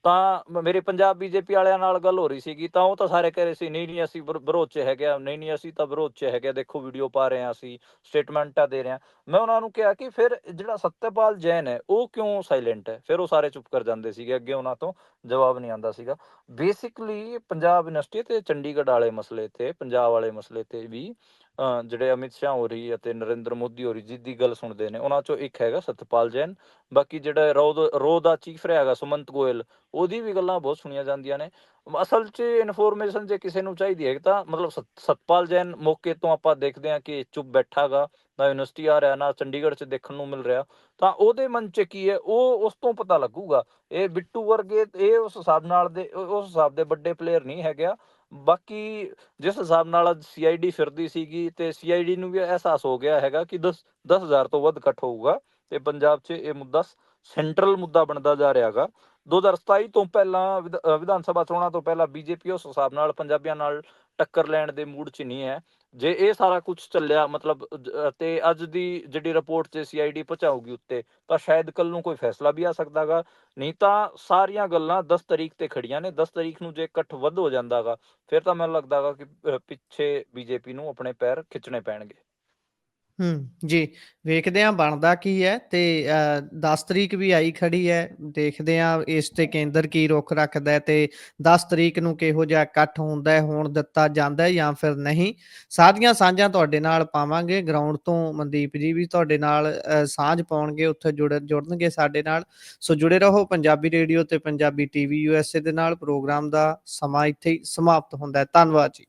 Speaker 2: ਤਾਂ ਮੇਰੇ ਪੰਜਾਬ ਬੀਜੇਪੀ ਵਾਲਿਆਂ ਨਾਲ ਗੱਲ ਹੋ ਰਹੀ ਸੀਗੀ, ਤਾਂ ਉਹ ਤਾਂ ਸਾਰੇ ਕਹਿ ਰਹੇ ਸੀ, ਨਹੀਂ ਨਹੀਂ, ਅਸੀਂ ਵਿਰੋਧ 'ਚ ਹੈਗੇ ਆ, ਨਹੀਂ ਨਹੀਂ, ਅਸੀਂ ਤਾਂ ਵਿਰੋਧ 'ਚ ਹੈਗੇ ਦੇਖੋ ਵੀਡੀਓ ਪਾ ਰਹੇ ਆ ਅਸੀਂ, ਸਟੇਟਮੈਂਟਾਂ ਦੇ ਰਹੇ ਆ। ਮੈਂ ਉਹਨਾਂ ਨੂੰ ਕਿਹਾ ਕਿ ਫਿਰ ਜਿਹੜਾ ਸਤਪਾਲ ਜੈਨ ਹੈ, ਉਹ ਕਿਉਂ ਸਾਇਲੈਂਟ ਹੈ? ਫਿਰ ਉਹ ਸਾਰੇ ਚੁੱਪ ਕਰ ਜਾਂਦੇ ਸੀਗੇ, ਅੱਗੇ ਉਹਨਾਂ ਤੋਂ ਜਵਾਬ ਨਹੀਂ ਆਉਂਦਾ ਸੀਗਾ। ਬੇਸਿਕਲੀ ਪੰਜਾਬ ਯੂਨੀਵਰਸਿਟੀ ਤੇ ਚੰਡੀਗੜ੍ਹ ਵਾਲੇ ਮਸਲੇ ਤੇ, ਪੰਜਾਬ ਵਾਲੇ ਮਸਲੇ ਤੇ ਵੀ ਜਿਹੜੇ ਅਮਿਤ ਸ਼ਾਹ ਹੋ ਰਹੀ ਅਤੇ ਨਰਿੰਦਰ ਮੋਦੀ ਹੋ ਰਹੀ ਜਿੱਦੀ ਗੱਲ ਸੁਣਦੇ ਨੇ, ਉਹਨਾਂ ਚੋਂ ਇੱਕ ਹੈਗਾ ਸਤਪਾਲ ਜੈਨ, ਬਾਕੀ ਜਿਹੜਾ ਰੋ ਦਾ ਚੀਫ ਹੈਗਾ ਸੁਮੰਤ ਗੋਇਲ, ਉਹਦੀ ਵੀ ਗੱਲਾਂ ਬਹੁਤ ਸੁਣੀਆਂ ਜਾਂਦੀਆਂ ਨੇ। ਅਸਲ 'ਚ ਇਨਫੋਰਮੇਸ਼ਨ ਜੇ ਕਿਸੇ ਨੂੰ ਚਾਹੀਦੀ ਹੈ ਤਾਂ ਮਤਲਬ ਸਤ- ਸਤਪਾਲ ਜੈਨ ਮੌਕੇ ਤੋਂ ਆਪਾਂ ਦੇਖਦੇ ਹਾਂ ਕਿ ਚੁੱਪ ਬੈਠਾਗਾ ਨਾ ਯੂਨੀਵਰਸਿਟੀ ਆ ਰਿਹਾ, ਨਾ ਚੰਡੀਗੜ੍ਹ 'ਚ ਦੇਖਣ ਨੂੰ ਮਿਲ ਰਿਹਾ। ਤਾਂ ਉਹਦੇ ਮਨ 'ਚ ਕੀ ਹੈ? ਉਹ ਉਸ ਤੋਂ ਪਤਾ ਲੱਗੂਗਾ। ਇਹ ਬਿੱਟੂ ਵਰਗੇ, ਇਹ ਉਸ ਹਿਸਾਬ ਨਾਲ ਦੇ, ਉਸ ਹਿਸਾਬ ਦੇ ਵੱਡੇ ਪਲੇਅਰ ਨਹੀਂ ਹੈਗੇ ਬਾਕੀ ਜਿਸ ਹਿਸਾਬ ਨਾਲ ਅੱਜ ਸੀਆਈਡੀ ਫਿਰਦੀ ਸੀਗੀ ਤੇ ਸੀਆਈਡੀ ਨੂੰ ਵੀ ਅਹਿਸਾਸ ਹੋ ਗਿਆ ਹੈਗਾ ਕਿ 10 10000 ਤੋਂ ਵੱਧ ਇਕੱਠ ਹੋਊਗਾ ਤੇ ਪੰਜਾਬ 'ਚ ਇਹ ਮੁੱਦਾ ਸੈਂਟਰਲ ਮੁੱਦਾ ਬਣਦਾ ਜਾ ਰਿਹਾਗਾ 2027 ਤੋਂ ਪਹਿਲਾਂ ਵਿਧਾਨ ਸਭਾ ਚੋਣਾਂ ਤੋਂ ਪਹਿਲਾਂ ਬੀਜੇਪੀ ਉਸ ਹਿਸਾਬ ਨਾਲ ਪੰਜਾਬੀਆਂ ਨਾਲ ਟੱਕਰ ਲੈਣ ਦੇ ਮੂਡ 'ਚ ਨਹੀਂ ਹੈ। ਜੇ ਇਹ ਸਾਰਾ ਕੁਝ ਚੱਲਿਆ ਮਤਲਬ ਤੇ ਅੱਜ ਦੀ ਜਿਹੜੀ ਰਿਪੋਰਟ 'ਚ ਸੀਆਈਡੀ ਪਹੁੰਚਾਊਗੀ ਉੱਤੇ ਤਾਂ ਸ਼ਾਇਦ ਕੱਲ ਨੂੰ ਕੋਈ ਫੈਸਲਾ ਵੀ ਆ ਸਕਦਾਗਾ ਨਹੀਂ ਤਾਂ ਸਾਰੀਆਂ ਗੱਲਾਂ 10 ਤਰੀਕ ਤੇ ਖੜੀਆਂ ਨੇ 10 ਤਰੀਕ ਨੂੰ ਜੇ ਇਕੱਠ ਵੱਧ ਹੋ ਜਾਂਦਾਗਾ ਫਿਰ ਤਾਂ ਮੈਨੂੰ ਲੱਗਦਾਗਾ ਕਿ ਅ, ਪਿੱਛੇ ਬੀਜੇਪੀ ਨੂੰ ਆਪਣੇ ਪੈਰ ਖਿੱਚਣੇ ਪੈਣਗੇ।
Speaker 1: ਹੂੰ, ਜੀ। ਵੇਖਦੇ ਹਾਂ ਬਣਦਾ ਕੀ ਹੈ ਤੇ ਅ, 10 ਤਰੀਕ ਵੀ ਆਈ ਖੜੀ ਹੈ। ਦੇਖਦੇ ਹਾਂ ਇਸ ਤੇ ਕੇਂਦਰ ਕੀ ਰੁਖ ਰੱਖਦਾ ਹੈ ਤੇ 10 ਤਰੀਕ ਨੂੰ ਕਿਹੋ ਜਿਹਾ ਇਕੱਠ ਹੁੰਦਾ ਹੈ, ਹੋਣ ਦਿੱਤਾ ਜਾਂਦਾ ਹੈ ਜਾਂ ਫਿਰ ਨਹੀਂ। ਸਾਰੀਆਂ ਸਾਂਝਾਂ ਤੁਹਾਡੇ ਨਾਲ ਪਾਵਾਂਗੇ। ਗਰਾਊਂਡ ਤੋਂ ਮਨਦੀਪ ਜੀ ਵੀ ਤੁਹਾਡੇ ਨਾਲ ਅ, ਸਾਂਝ ਪਾਉਣਗੇ, ਉੱਥੇ ਜੁੜ ਜੁੜਨਗੇ ਸਾਡੇ ਨਾਲ। ਸੋ ਜੁੜੇ ਰਹੋ ਪੰਜਾਬੀ ਰੇਡੀਓ ਤੇ ਪੰਜਾਬੀ ਟੀਵੀ ਯੂਐਸਏ ਦੇ ਨਾਲ। ਪ੍ਰੋਗਰਾਮ ਦਾ ਸਮਾਂ ਇੱਥੇ ਹੀ ਸਮਾਪਤ ਹੁੰਦਾ ਹੈ। ਧੰਨਵਾਦ ਜੀ।